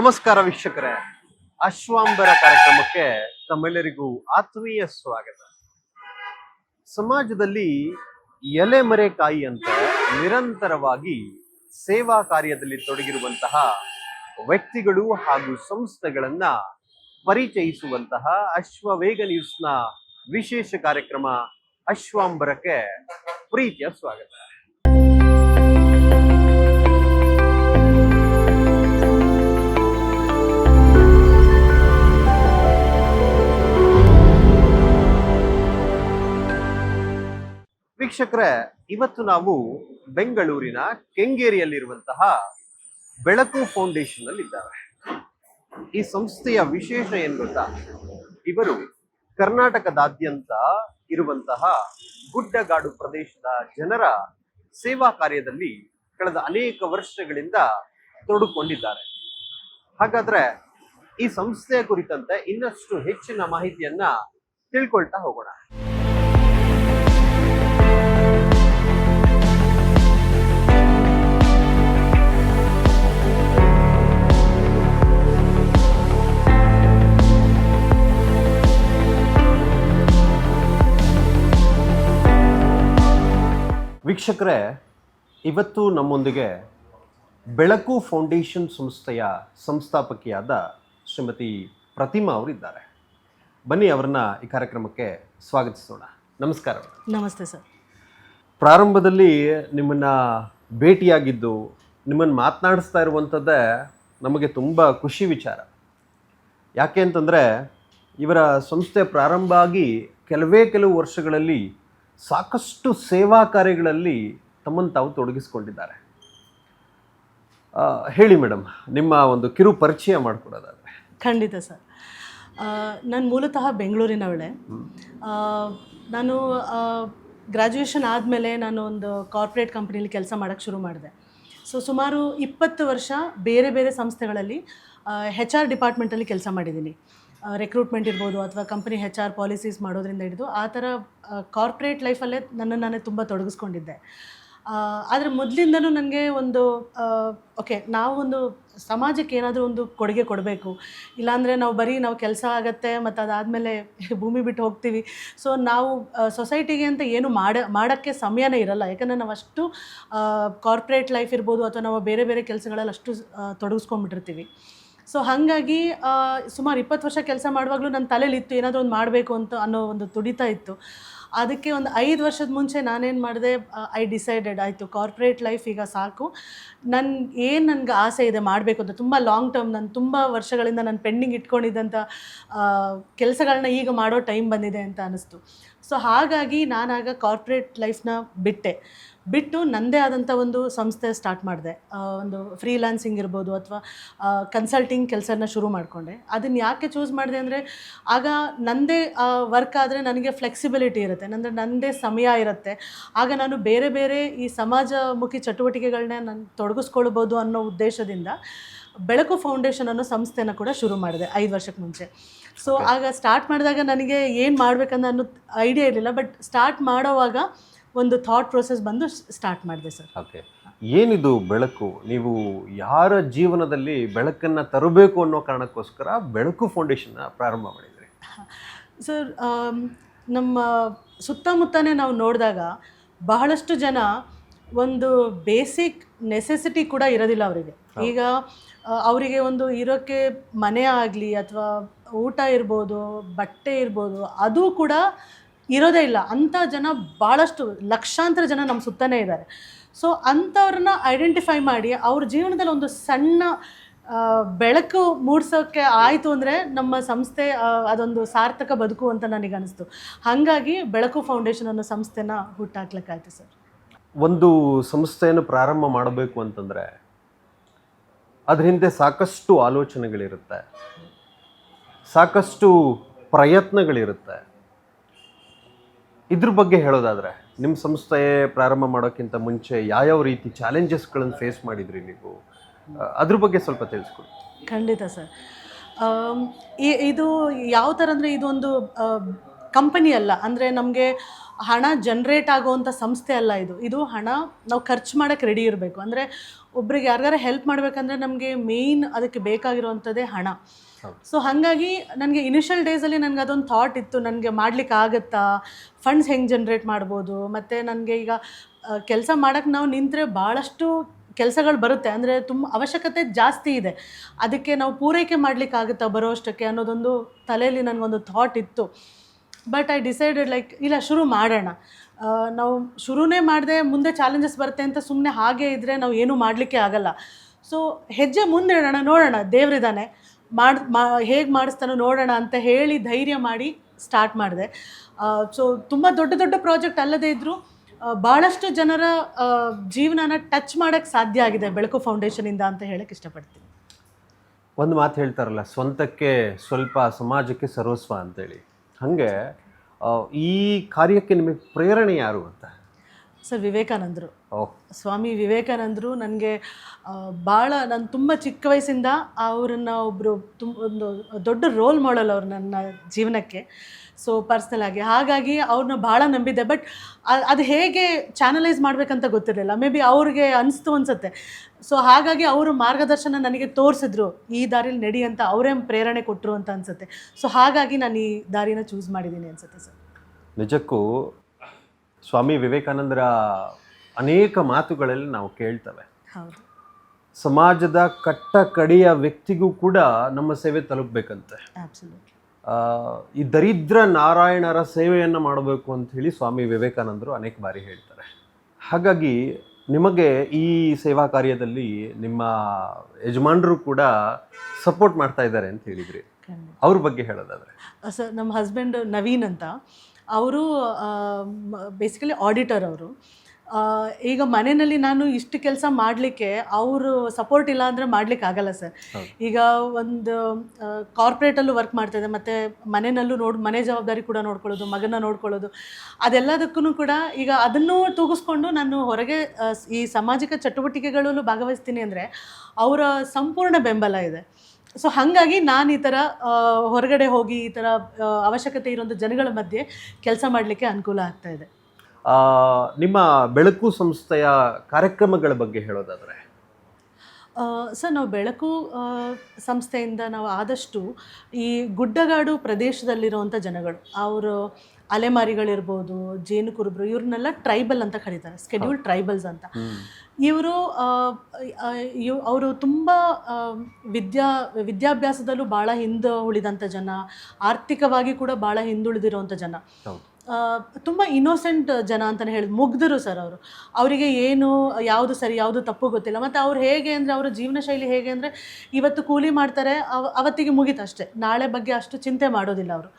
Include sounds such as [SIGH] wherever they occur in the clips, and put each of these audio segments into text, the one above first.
ನಮಸ್ಕಾರ ವೀಕ್ಷಕರೇ. ಅಶ್ವಾಂಬರ ಕಾರ್ಯಕ್ರಮಕ್ಕೆ ತಮ್ಮೆಲ್ಲರಿಗೂ ಆತ್ಮೀಯ ಸ್ವಾಗತ. ಸಮಾಜದಲ್ಲಿ ಎಲೆಮರೆಕಾಯಿ ಅಂತ ನಿರಂತರವಾಗಿ ಸೇವಾ ಕಾರ್ಯದಲ್ಲಿ ತೊಡಗಿರುವಂತಹ ವ್ಯಕ್ತಿಗಳು ಹಾಗೂ ಸಂಸ್ಥೆಗಳನ್ನ ಪರಿಚಯಿಸುವಂತಹ ಅಶ್ವವೇಗ ನ್ಯೂಸ್ನ ವಿಶೇಷ ಕಾರ್ಯಕ್ರಮ ಅಶ್ವಾಂಬರಕ್ಕೆ ಪ್ರೀತಿಯ ಸ್ವಾಗತ. ವೀಕ್ಷಕರೇ, ಇವತ್ತು ನಾವು ಬೆಂಗಳೂರಿನ ಕೆಂಗೇರಿಯಲ್ಲಿರುವಂತಹ ಬೆಳಕು ಫೌಂಡೇಶನ್ ಅಲ್ಲಿ ಇದ್ದಾರೆ ಈ ಸಂಸ್ಥೆಯ ವಿಶೇಷ ಏನ್ ಗೊತ್ತಾ? ಇವರು ಕರ್ನಾಟಕದಾದ್ಯಂತ ಇರುವಂತಹ ಗುಡ್ಡಗಾಡು ಪ್ರದೇಶದ ಜನರ ಸೇವಾ ಕಾರ್ಯದಲ್ಲಿ ಕಳೆದ ಅನೇಕ ವರ್ಷಗಳಿಂದ ತೊಡಕೊಂಡಿದ್ದಾರೆ. ಹಾಗಾದ್ರೆ ಈ ಸಂಸ್ಥೆಯ ಕುರಿತಂತೆ ಇನ್ನಷ್ಟು ಹೆಚ್ಚಿನ ಮಾಹಿತಿಯನ್ನ ತಿಳ್ಕೊಳ್ತಾ ಹೋಗೋಣ. ವೀಕ್ಷಕರೇ ಇವತ್ತು ನಮ್ಮೊಂದಿಗೆ ಬೆಳಕು ಫೌಂಡೇಶನ್ ಸಂಸ್ಥೆಯ ಸಂಸ್ಥಾಪಕಿಯಾದ ಶ್ರೀಮತಿ ಪ್ರತಿಮಾ ಅವರಿದ್ದಾರೆ. ಬನ್ನಿ ಅವರನ್ನ ಈ ಕಾರ್ಯಕ್ರಮಕ್ಕೆ ಸ್ವಾಗತಿಸೋಣ. ನಮಸ್ಕಾರ ನಮಸ್ತೆ ಸರ್. ಪ್ರಾರಂಭದಲ್ಲಿ ನಿಮ್ಮನ್ನ ಭೇಟಿಯಾಗಿದ್ದು ನಿಮ್ಮನ್ನು ಮಾತನಾಡಿಸ್ತಾ ಇರುವಂಥದ್ದೇ ನಮಗೆ ತುಂಬ ಖುಷಿ ವಿಚಾರ. ಯಾಕೆ ಅಂತಂದರೆ ಇವರ ಸಂಸ್ಥೆ ಪ್ರಾರಂಭ ಆಗಿ ಕೆಲವೇ ಕೆಲವು ವರ್ಷಗಳಲ್ಲಿ ಸಾಕಷ್ಟು ಸೇವಾ ಕಾರ್ಯಗಳಲ್ಲಿ ತಮ್ಮನ್ನು ತಾವು ತೊಡಗಿಸ್ಕೊಂಡಿದ್ದಾರೆ. ಹೇಳಿ ಮೇಡಮ್ ನಿಮ್ಮ ಒಂದು ಕಿರು ಪರಿಚಯ ಮಾಡಿಕೊಡೋದಾದ್ರೆ. ಖಂಡಿತ ಸರ್. ನಾನು ಮೂಲತಃ ಬೆಂಗಳೂರಿನವಳೆ ನಾನು ಗ್ರ್ಯಾಜುಯೇಷನ್ ಆದಮೇಲೆ ನಾನು ಒಂದು ಕಾರ್ಪೊರೇಟ್ ಕಂಪ್ನಿಯಲ್ಲಿ ಕೆಲಸ ಮಾಡೋಕ್ಕೆ ಶುರು ಮಾಡಿದೆ. ಸೊ ಸುಮಾರು ಇಪ್ಪತ್ತು ವರ್ಷ ಬೇರೆ ಬೇರೆ ಸಂಸ್ಥೆಗಳಲ್ಲಿ ಹೆಚ್ ಆರ್ ಡಿಪಾರ್ಟ್ಮೆಂಟಲ್ಲಿ ಕೆಲಸ ಮಾಡಿದ್ದೀನಿ. ರೆಕ್ರೂಟ್ಮೆಂಟ್ ಇರ್ಬೋದು ಅಥವಾ ಕಂಪನಿ ಹೆಚ್ ಆರ್ ಪಾಲಿಸೀಸ್ ಮಾಡೋದ್ರಿಂದ ಹಿಡಿದು ಆ ಥರ ಕಾರ್ಪೊರೇಟ್ ಲೈಫಲ್ಲೇ ನನ್ನನ್ನು ನಾನೇ ತುಂಬ ತೊಡಗಿಸ್ಕೊಂಡಿದ್ದೆ. ಆದರೆ ಮೊದಲಿಂದನೂ ನನಗೆ ಒಂದು ಓಕೆ ನಾವು ಒಂದು ಸಮಾಜಕ್ಕೆ ಏನಾದರೂ ಒಂದು ಕೊಡುಗೆ ಕೊಡಬೇಕು. ಇಲ್ಲಾಂದರೆ ನಾವು ಬರೀ ನಾವು ಕೆಲಸ ಆಗತ್ತೆ ಮತ್ತು ಅದಾದಮೇಲೆ ಭೂಮಿ ಬಿಟ್ಟು ಹೋಗ್ತೀವಿ. ಸೊ ನಾವು ಸೊಸೈಟಿಗೆ ಅಂತ ಏನು ಮಾಡ, ಮಾಡೋಕ್ಕೆ ಸಮಯನೇ ಇರಲ್ಲ. ಯಾಕಂದರೆ ನಾವು ಅಷ್ಟು ಕಾರ್ಪೊರೇಟ್ ಲೈಫ್ ಇರ್ಬೋದು ಅಥವಾ ನಾವು ಬೇರೆ ಬೇರೆ ಕೆಲಸಗಳಲ್ಲಿ ಅಷ್ಟು ತೊಡಗಿಸ್ಕೊಂಡ್ಬಿಟ್ಟಿರ್ತೀವಿ. ಸೊ ಹಾಗಾಗಿ ಸುಮಾರು ಇಪ್ಪತ್ತು ವರ್ಷ ಕೆಲಸ ಮಾಡುವಾಗಲೂ ನನ್ನ ತಲೆಯಲ್ಲಿತ್ತು ಏನಾದರೂ ಒಂದು ಮಾಡಬೇಕು ಅಂತ ಅನ್ನೋ ಒಂದು ತುಡಿತ ಇತ್ತು. ಅದಕ್ಕೆ ಒಂದು ಐದು ವರ್ಷದ ಮುಂಚೆ ನಾನೇನು ಮಾಡಿದೆ ಐ ಡಿಸೈಡೆಡ್ ಆಯಿತು ಕಾರ್ಪೊರೇಟ್ ಲೈಫ್ ಈಗ ಸಾಕು. ನನ್ನ ಏನು ನನಗೆ ಆಸೆ ಇದೆ ಮಾಡಬೇಕು ಅಂತ, ತುಂಬ ಲಾಂಗ್ ಟರ್ಮ್ ನಾನು ತುಂಬ ವರ್ಷಗಳಿಂದ ನಾನು ಪೆಂಡಿಂಗ್ ಇಟ್ಕೊಂಡಿದ್ದಂಥ ಕೆಲಸಗಳನ್ನ ಈಗ ಮಾಡೋ ಟೈಮ್ ಬಂದಿದೆ ಅಂತ ಅನ್ನಿಸ್ತು ಸೊ ಹಾಗಾಗಿ ನಾನಾಗ ಕಾರ್ಪೊರೇಟ್ ಲೈಫ್ನ ಬಿಟ್ಟೆ. ಬಿಟ್ಟು ನನ್ನದೇ ಆದಂಥ ಒಂದು ಸಂಸ್ಥೆ ಸ್ಟಾರ್ಟ್ ಮಾಡಿದೆ. ಒಂದು ಫ್ರೀಲ್ಯಾನ್ಸಿಂಗ್ ಇರ್ಬೋದು ಅಥವಾ ಕನ್ಸಲ್ಟಿಂಗ್ ಕೆಲಸನ ಶುರು ಮಾಡಿಕೊಂಡೆ. ಅದನ್ನು ಯಾಕೆ ಚೂಸ್ ಮಾಡಿದೆ ಅಂದರೆ ಆಗ ನನ್ನದೇ ವರ್ಕ್ ಆದರೆ ನನಗೆ ಫ್ಲೆಕ್ಸಿಬಿಲಿಟಿ ಇರುತ್ತೆ. ಅಂದರೆ ನನ್ನದೇ ಸಮಯ ಇರುತ್ತೆ. ಆಗ ನಾನು ಬೇರೆ ಬೇರೆ ಈ ಸಮಾಜಮುಖಿ ಚಟುವಟಿಕೆಗಳನ್ನ ನಾನು ತೊಡಗಿಸ್ಕೊಳ್ಬೋದು ಅನ್ನೋ ಉದ್ದೇಶದಿಂದ ಬೆಳಕು ಫೌಂಡೇಶನ್ ಅನ್ನೋ ಸಂಸ್ಥೆನ ಕೂಡ ಶುರು ಮಾಡಿದೆ ಐದು ವರ್ಷಕ್ಕೆ ಮುಂಚೆ. ಸೊ ಆಗ ಸ್ಟಾರ್ಟ್ ಮಾಡಿದಾಗ ನನಗೆ ಏನು ಮಾಡ್ಬೇಕನ್ನೋ ಅನ್ನೋ ಐಡಿಯಾ ಇರಲಿಲ್ಲ. ಬಟ್ ಸ್ಟಾರ್ಟ್ ಮಾಡೋವಾಗ ಒಂದು ಥಾಟ್ ಪ್ರೊಸೆಸ್ ಬಂದು ಸ್ಟಾರ್ಟ್ ಮಾಡಿದೆ ಸರ್ ಓಕೆ ಏನಿದು ಬೆಳಕು? ನೀವು ಯಾರ ಜೀವನದಲ್ಲಿ ಬೆಳಕನ್ನು ತರಬೇಕು ಅನ್ನೋ ಕಾರಣಕ್ಕೋಸ್ಕರ ಬೆಳಕು ಫೌಂಡೇಶನ್ ಪ್ರಾರಂಭ ಮಾಡಿದ್ರಿ? [LAUGHS] ಸರ್ ನಮ್ಮ ಸುತ್ತಮುತ್ತನೇ ನಾವು ನೋಡಿದಾಗ ಬಹಳಷ್ಟು ಜನ ಒಂದು ಬೇಸಿಕ್ ನೆಸೆಸಿಟಿ ಕೂಡ ಇರೋದಿಲ್ಲ ಅವರಿಗೆ. ಈಗ ಅವರಿಗೆ ಒಂದು ಇರೋಕ್ಕೆ ಮನೆ ಆಗಲಿ ಅಥವಾ ಊಟ ಇರ್ಬೋದು ಬಟ್ಟೆ ಇರ್ಬೋದು ಅದು ಕೂಡ ಇರೋದೇ ಇಲ್ಲ. ಅಂಥ ಜನ ಭಾಳಷ್ಟು ಲಕ್ಷಾಂತರ ಜನ ನಮ್ಮ ಸುತ್ತನೇ ಇದ್ದಾರೆ. ಸೊ ಅಂಥವ್ರನ್ನ ಐಡೆಂಟಿಫೈ ಮಾಡಿ ಅವ್ರ ಜೀವನದಲ್ಲಿ ಒಂದು ಸಣ್ಣ ಬೆಳಕು ಮೂಡಿಸೋಕ್ಕೆ ಆಯಿತು ಅಂದರೆ ನಮ್ಮ ಸಂಸ್ಥೆ ಅದೊಂದು ಸಾರ್ಥಕ ಬದುಕು ಅಂತ ನನಗೆ ಅನಿಸ್ತು ಹಾಗಾಗಿ ಬೆಳಕು ಫೌಂಡೇಶನ್ ಅನ್ನೋ ಸಂಸ್ಥೆನ ಹುಟ್ಟಾಕ್ಲಿಕ್ಕಾಯ್ತು ಸರ್. ಒಂದು ಸಂಸ್ಥೆಯನ್ನು ಪ್ರಾರಂಭ ಮಾಡಬೇಕು ಅಂತಂದರೆ ಅದ್ರ ಹಿಂದೆ ಸಾಕಷ್ಟು ಆಲೋಚನೆಗಳಿರುತ್ತೆ. ಸಾಕಷ್ಟು ಪ್ರಯತ್ನಗಳಿರುತ್ತೆ. ಇದ್ರ ಬಗ್ಗೆ ಹೇಳೋದಾದ್ರೆ ನಿಮ್ಮ ಸಂಸ್ಥೆ ಪ್ರಾರಂಭ ಮಾಡೋಕ್ಕಿಂತ ಮುಂಚೆ ಯಾವ್ಯಾವ ರೀತಿ ಚಾಲೆಂಜಸ್ಗಳನ್ನು ಫೇಸ್ ಮಾಡಿದ್ರಿ ನೀವು? ಅದ್ರ ಬಗ್ಗೆ ಸ್ವಲ್ಪ ತಿಳಿಸ್ಕೊಡಿ. ಖಂಡಿತ ಸರ್. ಇದು ಯಾವ ಥರ ಅಂದರೆ ಇದೊಂದು ಕಂಪನಿ ಅಲ್ಲ. ಅಂದರೆ ನಮಗೆ ಹಣ ಜನ್ರೇಟ್ ಆಗುವಂಥ ಸಂಸ್ಥೆ ಅಲ್ಲ ಇದು. ಇದು ಹಣ ನಾವು ಖರ್ಚು ಮಾಡೋಕ್ಕೆ ರೆಡಿ ಇರಬೇಕು. ಅಂದರೆ ಒಬ್ರಿಗೆ ಯಾರಿಗಾರ ಹೆಲ್ಪ್ ಮಾಡಬೇಕಂದ್ರೆ ನಮಗೆ ಮೇಯ್ನ್ ಅದಕ್ಕೆ ಬೇಕಾಗಿರುವಂಥದ್ದೇ ಹಣ. ಸೊ ಹಾಗಾಗಿ ನನಗೆ ಇನಿಷಿಯಲ್ ಡೇಸಲ್ಲಿ ನನಗೆ ಅದೊಂದು ಥಾಟ್ ಇತ್ತು, ನನಗೆ ಮಾಡ್ಲಿಕ್ಕೆ ಆಗುತ್ತಾ? ಫಂಡ್ಸ್ ಹೆಂಗೆ ಜನ್ರೇಟ್ ಮಾಡ್ಬೋದು? ಮತ್ತು ನನಗೆ ಈಗ ಕೆಲಸ ಮಾಡೋಕ್ಕೆ ನಾವು ನಿಂತರೆ ಭಾಳಷ್ಟು ಕೆಲಸಗಳು ಬರುತ್ತೆ. ಅಂದರೆ ತುಂಬ ಅವಶ್ಯಕತೆ ಜಾಸ್ತಿ ಇದೆ. ಅದಕ್ಕೆ ನಾವು ಪೂರೈಕೆ ಮಾಡ್ಲಿಕ್ಕೆ ಆಗುತ್ತಾ ಬರೋ ಅಷ್ಟಕ್ಕೆ ಅನ್ನೋದೊಂದು ತಲೆಯಲ್ಲಿ ನನಗೊಂದು ಥಾಟ್ ಇತ್ತು. ಬಟ್ ಐ ಡಿಸೈಡೆಡ್ ಲೈಕ್ ಇಲ್ಲ, ಶುರು ಮಾಡೋಣ. ನಾವು ಶುರುನೇ ಮಾಡದೆ ಮುಂದೆ ಚಾಲೆಂಜಸ್ ಬರುತ್ತೆ ಅಂತ ಸುಮ್ಮನೆ ಹಾಗೆ ಇದ್ದರೆ ನಾವು ಏನೂ ಮಾಡಲಿಕ್ಕೆ ಆಗಲ್ಲ. ಸೊ ಹೆಜ್ಜೆ ಮುಂದೆ ಇಡೋಣ, ನೋಡೋಣ. ದೇವರಿದ್ದಾನೆ ಮಾಡಿ ಮಾ ಹೇಗೆ ಮಾಡಿಸ್ತಾನೋ ನೋಡೋಣ ಅಂತ ಹೇಳಿ ಧೈರ್ಯ ಮಾಡಿ ಸ್ಟಾರ್ಟ್ ಮಾಡಿದೆ. ಸೊ ತುಂಬ ದೊಡ್ಡ ದೊಡ್ಡ ಪ್ರಾಜೆಕ್ಟ್ ಅಲ್ಲದೇ ಇದ್ದರೂ ಭಾಳಷ್ಟು ಜನರ ಜೀವನನ ಟಚ್ ಮಾಡೋಕ್ಕೆ ಸಾಧ್ಯ ಆಗಿದೆ ಬೆಳಕು ಫೌಂಡೇಶನಿಂದ ಅಂತ ಹೇಳಕ್ಕೆ ಇಷ್ಟಪಡ್ತೀನಿ. ಒಂದು ಮಾತು ಹೇಳ್ತಾರಲ್ಲ ಸ್ವಂತಕ್ಕೆ ಸ್ವಲ್ಪ ಸಮಾಜಕ್ಕೆ ಸರ್ವಸ್ವ ಅಂತೇಳಿ. ಹಾಗೆ ಈ ಕಾರ್ಯಕ್ಕೆ ನಿಮಗೆ ಪ್ರೇರಣೆ ಯಾರು ಅಂತ? ಸರ್ ವಿವೇಕಾನಂದರು. ಸ್ವಾಮಿ ವಿವೇಕಾನಂದರು ನನಗೆ ಭಾಳ ನಾನು ತುಂಬ ಚಿಕ್ಕ ವಯಸ್ಸಿಂದ ಅವರನ್ನು ಒಬ್ಬರು ತುಂಬ ಒಂದು ದೊಡ್ಡ ರೋಲ್ ಮಾಡಲ್ ಅವ್ರು ನನ್ನ ಜೀವನಕ್ಕೆ. ಸೊ ಪರ್ಸ್ನಲ್ ಆಗಿ. ಹಾಗಾಗಿ ಅವ್ರನ್ನ ಭಾಳ ನಂಬಿದ್ದೆ. ಬಟ್ ಅದು ಹೇಗೆ ಚಾನಲೈಸ್ ಮಾಡಬೇಕಂತ ಗೊತ್ತಿರಲಿಲ್ಲ. ಮೇ ಬಿ ಅವ್ರಿಗೆ ಅನಿಸ್ತು ಅನ್ಸುತ್ತೆ. ಸೊ ಹಾಗಾಗಿ ಅವರು ಮಾರ್ಗದರ್ಶನ ನನಗೆ ತೋರಿಸಿದ್ರು. ಈ ದಾರಿಲಿ ನಡಿ ಅಂತ ಅವರೇ ಪ್ರೇರಣೆ ಕೊಟ್ಟರು ಅಂತ ಅನಿಸುತ್ತೆ. ಸೊ ಹಾಗಾಗಿ ನಾನು ಈ ದಾರಿನ ಚೂಸ್ ಮಾಡಿದ್ದೀನಿ ಅನಿಸುತ್ತೆ ಸರ್. ನಿಜಕ್ಕೂ ಸ್ವಾಮಿ ವಿವೇಕಾನಂದರ ಅನೇಕ ಮಾತುಗಳಲ್ಲಿ ನಾವು ಕೇಳ್ತವೆ. ಸಮಾಜದ ಕಟ್ಟ ಕಡೆಯ ವ್ಯಕ್ತಿಗೂ ಕೂಡ ನಮ್ಮ ಸೇವೆ ತಲುಪಬೇಕಂತೆ. ಈ ದರಿದ್ರ ನಾರಾಯಣರ ಸೇವೆಯನ್ನು ಮಾಡಬೇಕು ಅಂತ ಹೇಳಿ ಸ್ವಾಮಿ ವಿವೇಕಾನಂದರು ಅನೇಕ ಬಾರಿ ಹೇಳ್ತಾರೆ. ಹಾಗಾಗಿ ನಿಮಗೆ ಈ ಸೇವಾ ಕಾರ್ಯದಲ್ಲಿ ನಿಮ್ಮ ಯಜಮಾನರು ಕೂಡ ಸಪೋರ್ಟ್ ಮಾಡ್ತಾ ಇದ್ದಾರೆ ಅಂತ ಹೇಳಿದ್ರಿ. ಅವ್ರ ಬಗ್ಗೆ ಹೇಳೋದಾದ್ರೆ. ಸರ್ ನಮ್ಮ ಹಸ್ಬೆಂಡ್ ನವೀನ್ ಅಂತ. ಅವರು ಬೇಸಿಕಲಿ ಆಡಿಟರ್ ಅವರು. ಈಗ ಮನೆಯಲ್ಲಿ ನಾನು ಇಷ್ಟು ಕೆಲಸ ಮಾಡಲಿಕ್ಕೆ ಅವರು ಸಪೋರ್ಟ್ ಇಲ್ಲ ಅಂದರೆ ಮಾಡ್ಲಿಕ್ಕೆ ಆಗಲ್ಲ ಸರ್. ಈಗ ಒಂದು ಕಾರ್ಪೊರೇಟಲ್ಲೂ ವರ್ಕ್ ಮಾಡ್ತದೆ ಮತ್ತು ಮನೆಯಲ್ಲೂ ನೋಡ್ ಮನೆ ಜವಾಬ್ದಾರಿ ಕೂಡ ನೋಡ್ಕೊಳ್ಳೋದು ಮಗನ ನೋಡ್ಕೊಳ್ಳೋದು. ಅದೆಲ್ಲದಕ್ಕೂ ಕೂಡ ಈಗ ಅದನ್ನು ತೂಗಿಸ್ಕೊಂಡು ನಾನು ಹೊರಗೆ ಈ ಸಾಮಾಜಿಕ ಚಟುವಟಿಕೆಗಳಲ್ಲೂ ಭಾಗವಹಿಸ್ತೀನಿ ಅಂದರೆ ಅವರ ಸಂಪೂರ್ಣ ಬೆಂಬಲ ಇದೆ. ಸೊ ಹಾಗಾಗಿ ನಾನು ಈ ಥರ ಹೊರಗಡೆ ಹೋಗಿ ಈ ಥರ ಅವಶ್ಯಕತೆ ಇರೋಂಥ ಜನಗಳ ಮಧ್ಯೆ ಕೆಲಸ ಮಾಡಲಿಕ್ಕೆ ಅನುಕೂಲ ಆಗ್ತಾ ಇದೆ. ನಿಮ್ಮ ಬೆಳಕು ಸಂಸ್ಥೆಯ ಕಾರ್ಯಕ್ರಮಗಳ ಬಗ್ಗೆ ಹೇಳೋದಾದರೆ? ಸರ್ ನಾವು ಬೆಳಕು ಸಂಸ್ಥೆಯಿಂದ ನಾವು ಆದಷ್ಟು ಈ ಗುಡ್ಡಗಾಡು ಪ್ರದೇಶದಲ್ಲಿರುವಂಥ ಜನಗಳು ಅವರು ಅಲೆಮಾರಿಗಳಿರ್ಬೋದು ಜೇನು ಕುರುಬರು ಇವ್ರನ್ನೆಲ್ಲ ಟ್ರೈಬಲ್ ಅಂತ ಕರೀತಾರೆ ಸ್ಕೆಡ್ಯೂಲ್ ಟ್ರೈಬಲ್ಸ್ ಅಂತ. ಇವರು ಅವರು ತುಂಬ ವಿದ್ಯಾ ವಿದ್ಯಾಭ್ಯಾಸದಲ್ಲೂ ಭಾಳ ಹಿಂದೆ ಉಳಿದಂಥ ಜನ ಆರ್ಥಿಕವಾಗಿ ಕೂಡ ಭಾಳ ಹಿಂದುಳಿದಿರುವಂಥ ಜನ. ತುಂಬ ಇನ್ನೋಸೆಂಟ್ ಜನ ಅಂತಲೇ ಹೇಳಿದ್, ಮುಗ್ಧರು ಸರ್ ಅವರು. ಅವರಿಗೆ ಏನು, ಯಾವುದು ಸರಿ, ಯಾವುದು ತಪ್ಪು ಗೊತ್ತಿಲ್ಲ. ಮತ್ತು ಅವ್ರು ಹೇಗೆ ಅಂದರೆ, ಅವರ ಜೀವನ ಶೈಲಿ ಹೇಗೆ ಅಂದರೆ, ಇವತ್ತು ಕೂಲಿ ಮಾಡ್ತಾರೆ, ಅವ, ಅವತ್ತಿಗೆ ಮುಗೀತು ಅಷ್ಟೇ. ನಾಳೆ ಬಗ್ಗೆ ಅಷ್ಟು ಚಿಂತೆ ಮಾಡೋದಿಲ್ಲ ಅವರು.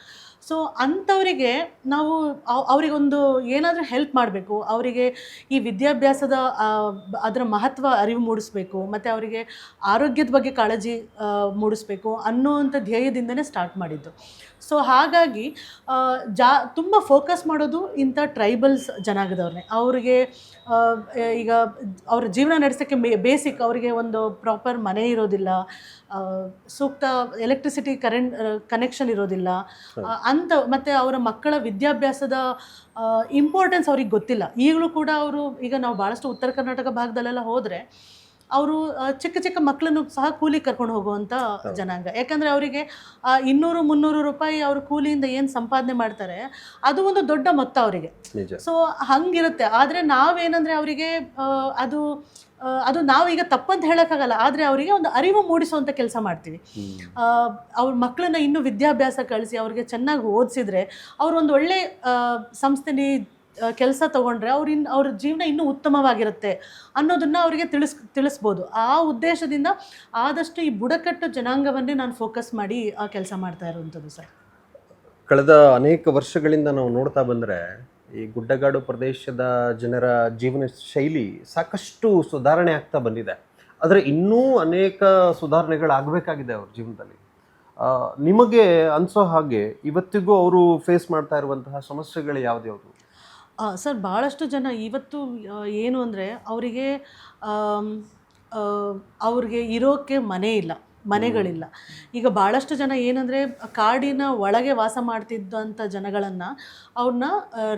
ಸೊ ಅಂಥವರಿಗೆ ನಾವು, ಅವ್- ಅವರಿಗೊಂದು ಏನಾದರೂ ಹೆಲ್ಪ್ ಮಾಡಬೇಕು. ಅವರಿಗೆ ಈ ವಿದ್ಯಾಭ್ಯಾಸದ ಅದರ ಮಹತ್ವ ಅರಿವು ಮೂಡಿಸ್ಬೇಕು. ಮತ್ತು ಅವರಿಗೆ ಆರೋಗ್ಯದ ಬಗ್ಗೆ ಕಾಳಜಿ ಮೂಡಿಸ್ಬೇಕು ಅನ್ನೋ ಅಂಥ ಧ್ಯೇಯದಿಂದನೇ ಸ್ಟಾರ್ಟ್ ಮಾಡಿದ್ದು. ಸೊ ಹಾಗಾಗಿ ಜಾ ತುಂಬ ಫೋಕಸ್ ಮಾಡೋದು ಇಂಥ ಟ್ರೈಬಲ್ಸ್ ಜನಾಂಗದವ್ರನ್ನೇ ಅವರಿಗೆ ಈಗ ಅವ್ರ ಜೀವನ ನಡೆಸೋಕ್ಕೆ ಮೇ ಬೇಸಿಕ್ ಅವರಿಗೆ ಒಂದು ಪ್ರಾಪರ್ ಮನೆ ಇರೋದಿಲ್ಲ ಸೂಕ್ತ ಎಲೆಕ್ಟ್ರಿಸಿಟಿ ಕರೆಂಟ್ ಕನೆಕ್ಷನ್ ಇರೋದಿಲ್ಲ. ಅಂತ ಮತ್ತು ಅವರ ಮಕ್ಕಳ ವಿದ್ಯಾಭ್ಯಾಸದ ಇಂಪಾರ್ಟೆನ್ಸ್ ಅವ್ರಿಗೆ ಗೊತ್ತಿಲ್ಲ. ಈಗಲೂ ಕೂಡ ಅವರು ಈಗ ನಾವು ಭಾಳಷ್ಟು ಉತ್ತರ ಕರ್ನಾಟಕ ಭಾಗದಲ್ಲೆಲ್ಲ ಹೋದರೆ ಅವರು ಚಿಕ್ಕ ಚಿಕ್ಕ ಮಕ್ಕಳನ್ನು ಸಹ ಕೂಲಿ ಕರ್ಕೊಂಡು ಹೋಗುವಂಥ ಜನಾಂಗ. ಯಾಕಂದರೆ ಅವರಿಗೆ ಇನ್ನೂರು ಮುನ್ನೂರು ರೂಪಾಯಿ ಅವರು ಕೂಲಿಯಿಂದ ಏನು ಸಂಪಾದನೆ ಮಾಡ್ತಾರೆ ಅದು ಒಂದು ದೊಡ್ಡ ಮೊತ್ತ ಅವರಿಗೆ. ಸೊ ಹಂಗಿರುತ್ತೆ. ಆದರೆ ನಾವೇನಂದರೆ ಅವರಿಗೆ ಅದು ಅದು ನಾವೀಗ ತಪ್ಪಂತ ಹೇಳೋಕ್ಕಾಗಲ್ಲ. ಆದರೆ ಅವರಿಗೆ ಒಂದು ಅರಿವು ಮೂಡಿಸುವಂಥ ಕೆಲಸ ಮಾಡ್ತೀವಿ. ಅವ್ರ ಮಕ್ಕಳನ್ನ ಇನ್ನೂ ವಿದ್ಯಾಭ್ಯಾಸ ಕಳಿಸಿ ಅವ್ರಿಗೆ ಚೆನ್ನಾಗಿ ಓದಿಸಿದ್ರೆ ಅವರೊಂದು ಒಂದು ಒಳ್ಳೆ ಸಂಸ್ಥೆನೇ ಸಂಸ್ಥೆಲಿ ಕೆಲಸ ತಗೊಂಡ್ರೆ ಅವ್ರ ಅವ್ರ ಜೀವನ ಇನ್ನೂ ಉತ್ತಮವಾಗಿರುತ್ತೆ ಅನ್ನೋದನ್ನು ಅವರಿಗೆ ತಿಳಿಸ್ ತಿಳಿಸ್ಬೋದು. ಆ ಉದ್ದೇಶದಿಂದ ಆದಷ್ಟು ಈ ಬುಡಕಟ್ಟು ಜನಾಂಗವನ್ನೇ ನಾನು ಫೋಕಸ್ ಮಾಡಿ ಆ ಕೆಲಸ ಮಾಡ್ತಾ ಇರುವಂಥದ್ದು ಸರ್. ಕಳೆದ ಅನೇಕ ವರ್ಷಗಳಿಂದ ನಾವು ನೋಡ್ತಾ ಬಂದರೆ ಈ ಗುಡ್ಡಗಾಡು ಪ್ರದೇಶದ ಜನರ ಜೀವನ ಶೈಲಿ ಸಾಕಷ್ಟು ಸುಧಾರಣೆ ಆಗ್ತಾ ಬಂದಿದೆ. ಆದರೆ ಇನ್ನೂ ಅನೇಕ ಸುಧಾರಣೆಗಳಾಗಬೇಕಾಗಿದೆ ಅವ್ರ ಜೀವನದಲ್ಲಿ. ನಿಮಗೆ ಅನಿಸೋ ಹಾಗೆ ಇವತ್ತಿಗೂ ಅವರು ಫೇಸ್ ಮಾಡ್ತಾ ಇರುವಂತಹ ಸಮಸ್ಯೆಗಳು ಆ, ಸರ್ ಭಾಳಷ್ಟು ಜನ ಇವತ್ತು ಏನು ಅಂದರೆ ಅವರಿಗೆ ಅವ್ರಿಗೆ ಇರೋಕ್ಕೆ ಮನೆ ಇಲ್ಲ. ಮನೆಗಳಿಲ್ಲ. ಈಗ ಭಾಳಷ್ಟು ಜನ ಏನಂದರೆ ಕಾಡಿನ ಒಳಗೆ ವಾಸ ಮಾಡ್ತಿದ್ದಂಥ ಜನಗಳನ್ನು ಅವ್ರನ್ನ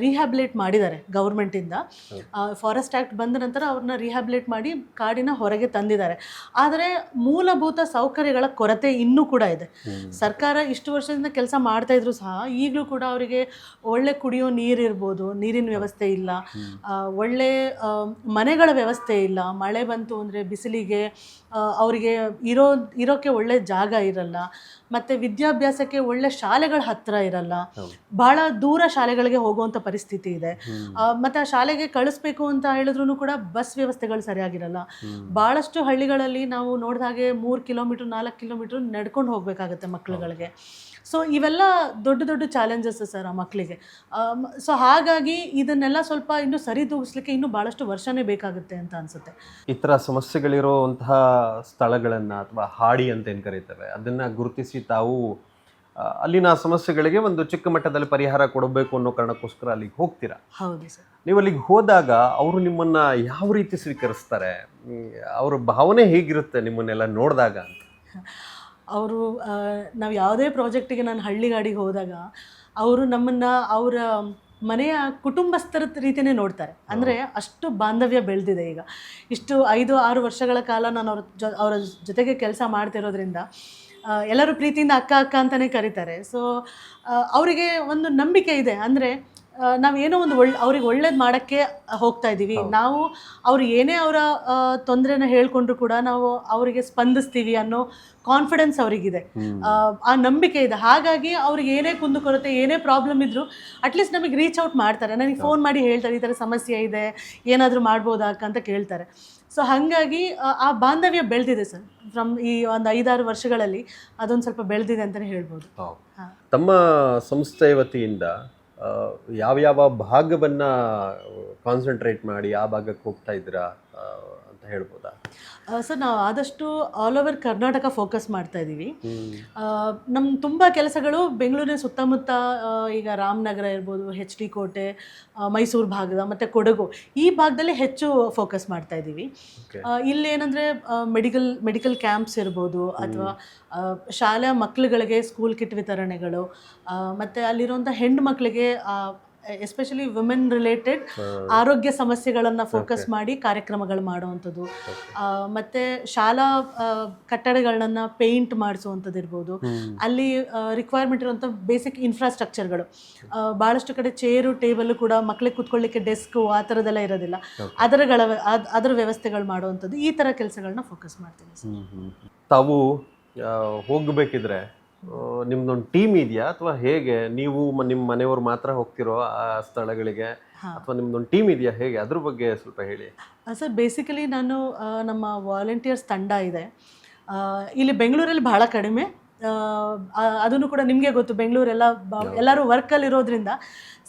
ರಿಹ್ಯಾಬಿಲೇಟ್ ಮಾಡಿದ್ದಾರೆ ಗೌರ್ಮೆಂಟಿಂದ ಫಾರೆಸ್ಟ್ ಆ್ಯಕ್ಟ್ ಬಂದ ನಂತರ ಅವ್ರನ್ನ ರಿಹ್ಯಾಬಿಲೇಟ್ ಮಾಡಿ ಕಾಡಿನ ಹೊರಗೆ ತಂದಿದ್ದಾರೆ. ಆದರೆ ಮೂಲಭೂತ ಸೌಕರ್ಯಗಳ ಕೊರತೆ ಇನ್ನೂ ಕೂಡ ಇದೆ. ಸರ್ಕಾರ ಇಷ್ಟು ವರ್ಷದಿಂದ ಕೆಲಸ ಮಾಡ್ತಾ ಇದ್ರು ಸಹ ಈಗಲೂ ಕೂಡ ಅವರಿಗೆ ಒಳ್ಳೆ ಕುಡಿಯೋ ನೀರಿರ್ಬೋದು ನೀರಿನ ವ್ಯವಸ್ಥೆ ಇಲ್ಲ. ಒಳ್ಳೆ ಮನೆಗಳ ವ್ಯವಸ್ಥೆ ಇಲ್ಲ. ಮಳೆ ಬಂತು ಅಂದರೆ ಬಿಸಿಲಿಗೆ ಅವರಿಗೆ ಅವರಿಗೆ ಇರೋ ಇರೋಕ್ಕೆ ಒಳ್ಳೆ ಜಾಗ ಇರಲ್ಲ. ಮತ್ತು ವಿದ್ಯಾಭ್ಯಾಸಕ್ಕೆ ಒಳ್ಳೆ ಶಾಲೆಗಳ ಹತ್ತಿರ ಇರಲ್ಲ. ಬಹಳ ಭಾಳ ದೂರ ಶಾಲೆಗಳಿಗೆ ಹೋಗುವಂಥ ಪರಿಸ್ಥಿತಿ ಇದೆ. ಮತ್ತೆ ಆ ಶಾಲೆಗೆ ಕಳಿಸ್ಬೇಕು ಅಂತ ಹೇಳಿದ್ರು ಕೂಡ ಬಸ್ ವ್ಯವಸ್ಥೆಗಳು ಸರಿಯಾಗಿರಲ್ಲ. ಭಾಳಷ್ಟು ಹಳ್ಳಿಗಳಲ್ಲಿ ನಾವು ನೋಡಿದ ಹಾಗೆ ಮೂರು ಕಿಲೋಮೀಟ್ರ್ ನಾಲ್ಕು ಕಿಲೋಮೀಟ್ರ್ ನಡ್ಕೊಂಡು ಹೋಗಬೇಕಾಗತ್ತೆ ಮಕ್ಕಳುಗಳಿಗೆ. ಸೊ ಇವೆಲ್ಲ ದೊಡ್ಡ ದೊಡ್ಡ ಚಾಲೆಂಜಸ್ ಸರ್ ಆ ಮಕ್ಕಳಿಗೆ. ಸೊ ಹಾಗಾಗಿ ಇದನ್ನೆಲ್ಲ ಸ್ವಲ್ಪ ಇನ್ನೂ ಸರಿದೂಗಿಸ್ಲಿಕ್ಕೆ ಇನ್ನೂ ಭಾಳಷ್ಟು ವರ್ಷನೇ ಬೇಕಾಗುತ್ತೆ ಅಂತ ಅನ್ಸುತ್ತೆ. ಈ ಥರ ಸಮಸ್ಯೆಗಳಿರುವಂತಹ ಸ್ಥಳಗಳನ್ನು ಅಥವಾ ಹಾಡಿ ಅಂತ ಏನು ಕರೀತಾರೆ? ಅದನ್ನ ಗುರುತಿಸಿ ತಾವು ಆ, ಅಲ್ಲಿನ ಸಮಸ್ಯೆಗಳಿಗೆ ಒಂದು ಚಿಕ್ಕ ಮಟ್ಟದಲ್ಲಿ ಪರಿಹಾರ ಕೊಡಬೇಕು ಅನ್ನೋ ಕಾರಣಕ್ಕೋಸ್ಕರ ಅಲ್ಲಿಗೆ ಹೋಗ್ತೀರಾ? ಹೌದು ಸರ್. ನೀವು ಅಲ್ಲಿಗೆ ಹೋದಾಗ ಅವರು ನಿಮ್ಮನ್ನ ಯಾವ ರೀತಿ ಸ್ವೀಕರಿಸ್ತಾರೆ? ಅವ್ರ ಭಾವನೆ ಹೇಗಿರುತ್ತೆ ನಿಮ್ಮನ್ನೆಲ್ಲ ನೋಡಿದಾಗ ಅಂತ? ಅವರು ನಾವು ಯಾವುದೇ ಪ್ರಾಜೆಕ್ಟಿಗೆ ನಾನು ಹಳ್ಳಿಗಾಡಿಗೆ ಹೋದಾಗ ಅವರು ನಮ್ಮನ್ನು ಅವರ ಮನೆಯ ಕುಟುಂಬಸ್ಥರ ರೀತಿಯೇ ನೋಡ್ತಾರೆ. ಅಂದರೆ ಅಷ್ಟು ಬಾಂಧವ್ಯ ಬೆಳೆದಿದೆ ಈಗ. ಇಷ್ಟು ಐದು ಆರು ವರ್ಷಗಳ ಕಾಲ ನಾನು ಅವ್ರ ಜೊ ಅವರ ಜೊತೆಗೆ ಕೆಲಸ ಮಾಡ್ತಿರೋದ್ರಿಂದ ಎಲ್ಲರೂ ಪ್ರೀತಿಯಿಂದ ಅಕ್ಕ ಅಕ್ಕ ಅಂತಲೇ ಕರೀತಾರೆ. ಸೊ ಅವರಿಗೆ ಒಂದು ನಂಬಿಕೆ ಇದೆ. ಅಂದರೆ ನಾವೇನೋ ಒಂದು ಒಳ್ಳೆ ಅವ್ರಿಗೆ ಒಳ್ಳೇದು ಮಾಡೋಕ್ಕೆ ಹೋಗ್ತಾ ಇದ್ದೀವಿ ನಾವು ಅವ್ರು ಏನೇ ಅವರ ತೊಂದರೆನ ಹೇಳ್ಕೊಂಡ್ರು ಕೂಡ ನಾವು ಅವರಿಗೆ ಸ್ಪಂದಿಸ್ತೀವಿ ಅನ್ನೋ ಕಾನ್ಫಿಡೆನ್ಸ್ ಅವರಿಗಿದೆ. ಆ, ನಂಬಿಕೆ ಇದೆ. ಹಾಗಾಗಿ ಅವ್ರಿಗೆ ಏನೇ ಕುಂದು ಕೊರತೆ ಏನೇ ಪ್ರಾಬ್ಲಮ್ ಇದ್ರು ಅಟ್ಲೀಸ್ಟ್ ನಮಗೆ ರೀಚ್ ಔಟ್ ಮಾಡ್ತಾರೆ. ನನಗೆ ಫೋನ್ ಮಾಡಿ ಹೇಳ್ತಾರೆ ಈ ಥರ ಸಮಸ್ಯೆ ಇದೆ ಏನಾದರೂ ಮಾಡ್ಬೋದಾ ಅಂತ ಕೇಳ್ತಾರೆ. ಸೊ ಹಾಗಾಗಿ ಆ, ಬಾಂಧವ್ಯ ಬೆಳೆದಿದೆ ಸರ್. ಫ್ರಮ್ ಈ ಒಂದು ಐದಾರು ವರ್ಷಗಳಲ್ಲಿ ಅದೊಂದು ಸ್ವಲ್ಪ ಬೆಳೆದಿದೆ ಅಂತಲೇ ಹೇಳ್ಬೋದು. ತಮ್ಮ ಸಂಸ್ಥೆಯ ವತಿಯಿಂದ ಆ, ಯಾವ್ಯಾವ ಭಾಗವನ್ನ ಕಾನ್ಸಂಟ್ರೇಟ್ ಮಾಡಿ ಆ ಭಾಗಕ್ಕೆ ಹೋಗ್ತಾ ಇದ್ದೀರಾ? ಅಂತ ಹೇಳ್ಬೋದಾ? ಸರ್ ನಾವು ಆದಷ್ಟು ಆಲ್ ಓವರ್ ಕರ್ನಾಟಕ ಫೋಕಸ್ ಮಾಡ್ತಾ ಇದ್ದೀವಿ ನಮ್ಮ ತುಂಬ ಕೆಲಸಗಳು ಬೆಂಗಳೂರಿನ ಸುತ್ತಮುತ್ತ ಈಗ ರಾಮನಗರ ಇರ್ಬೋದು ಹೆಚ್ ಡಿ ಕೋಟೆ ಮೈಸೂರು ಭಾಗದ ಮತ್ತು ಕೊಡಗು ಈ ಭಾಗದಲ್ಲಿ ಹೆಚ್ಚು ಫೋಕಸ್ ಮಾಡ್ತಾ ಇದ್ದೀವಿ. ಇಲ್ಲಿ ಏನಂದರೆ ಮೆಡಿಕಲ್ ಮೆಡಿಕಲ್ ಕ್ಯಾಂಪ್ಸ್ ಇರ್ಬೋದು ಅಥವಾ ಶಾಲಾ ಮಕ್ಕಳುಗಳಿಗೆ ಸ್ಕೂಲ್ ಕಿಟ್ ವಿತರಣೆಗಳು ಮತ್ತು ಅಲ್ಲಿರುವಂಥ ಹೆಣ್ಣು ಮಕ್ಕಳಿಗೆ ಎಸ್ಪೆಷಲಿ ವುಮೆನ್ ರಿಲೇಟೆಡ್ ಆರೋಗ್ಯ ಸಮಸ್ಯೆಗಳನ್ನು ಫೋಕಸ್ ಮಾಡಿ ಕಾರ್ಯಕ್ರಮಗಳು ಮಾಡುವಂಥದ್ದು. ಮತ್ತು ಶಾಲಾ ಕಟ್ಟಡಗಳನ್ನ ಪೇಂಟ್ ಮಾಡಿಸುವಂಥದ್ದು ಇರ್ಬೋದು ಅಲ್ಲಿ ರಿಕ್ವೈರ್ಮೆಂಟ್ ಇರುವಂಥ ಬೇಸಿಕ್ ಇನ್ಫ್ರಾಸ್ಟ್ರಕ್ಚರ್ಗಳು ಭಾಳಷ್ಟು ಕಡೆ ಚೇರು ಟೇಬಲ್ ಕೂಡ ಮಕ್ಕಳಿಗೆ ಕುತ್ಕೊಳ್ಳಿಕ್ಕೆ ಡೆಸ್ಕು ಆ ಥರದ್ದೆಲ್ಲ ಇರೋದಿಲ್ಲ ಅದರಗಳ ಅದರ ವ್ಯವಸ್ಥೆಗಳು ಮಾಡುವಂಥದ್ದು. ಈ ಥರ ಕೆಲಸಗಳನ್ನ ಫೋಕಸ್ ಮಾಡ್ತೀನಿ ಸರ್. ತಾವು ಹೋಗಬೇಕಿದ್ರೆ ನಿಮ್ದೊಂದು ಟೀಮ್ ಇದೆಯಾ? ಅಥವಾ ಹೇಗೆ? ನೀವು ನಿಮ್ಮ ಮನೆಯವರು ಮಾತ್ರ ಹೋಗ್ತಿರೋ ಆ ಸ್ಥಳಗಳಿಗೆ ಅಥವಾ ನಿಮ್ದೊಂದು ಟೀಮ್ ಇದೆಯಾ? ಹೇಗೆ? ಅದ್ರ ಬಗ್ಗೆ ಸ್ವಲ್ಪ ಹೇಳಿ. ಸರ್ ಬೇಸಿಕಲಿ ನಾನು ನಮ್ಮ ವಾಲಂಟಿಯರ್ಸ್ ತಂಡ ಇದೆ. ಇಲ್ಲಿ ಬೆಂಗಳೂರಲ್ಲಿ ಬಹಳ ಕಡಿಮೆ. ಅದನ್ನು ಕೂಡ ನಿಮಗೆ ಗೊತ್ತು ಬೆಂಗಳೂರೆಲ್ಲ ಬ- ಎಲ್ಲರೂ ವರ್ಕಲ್ಲಿ ಇರೋದ್ರಿಂದ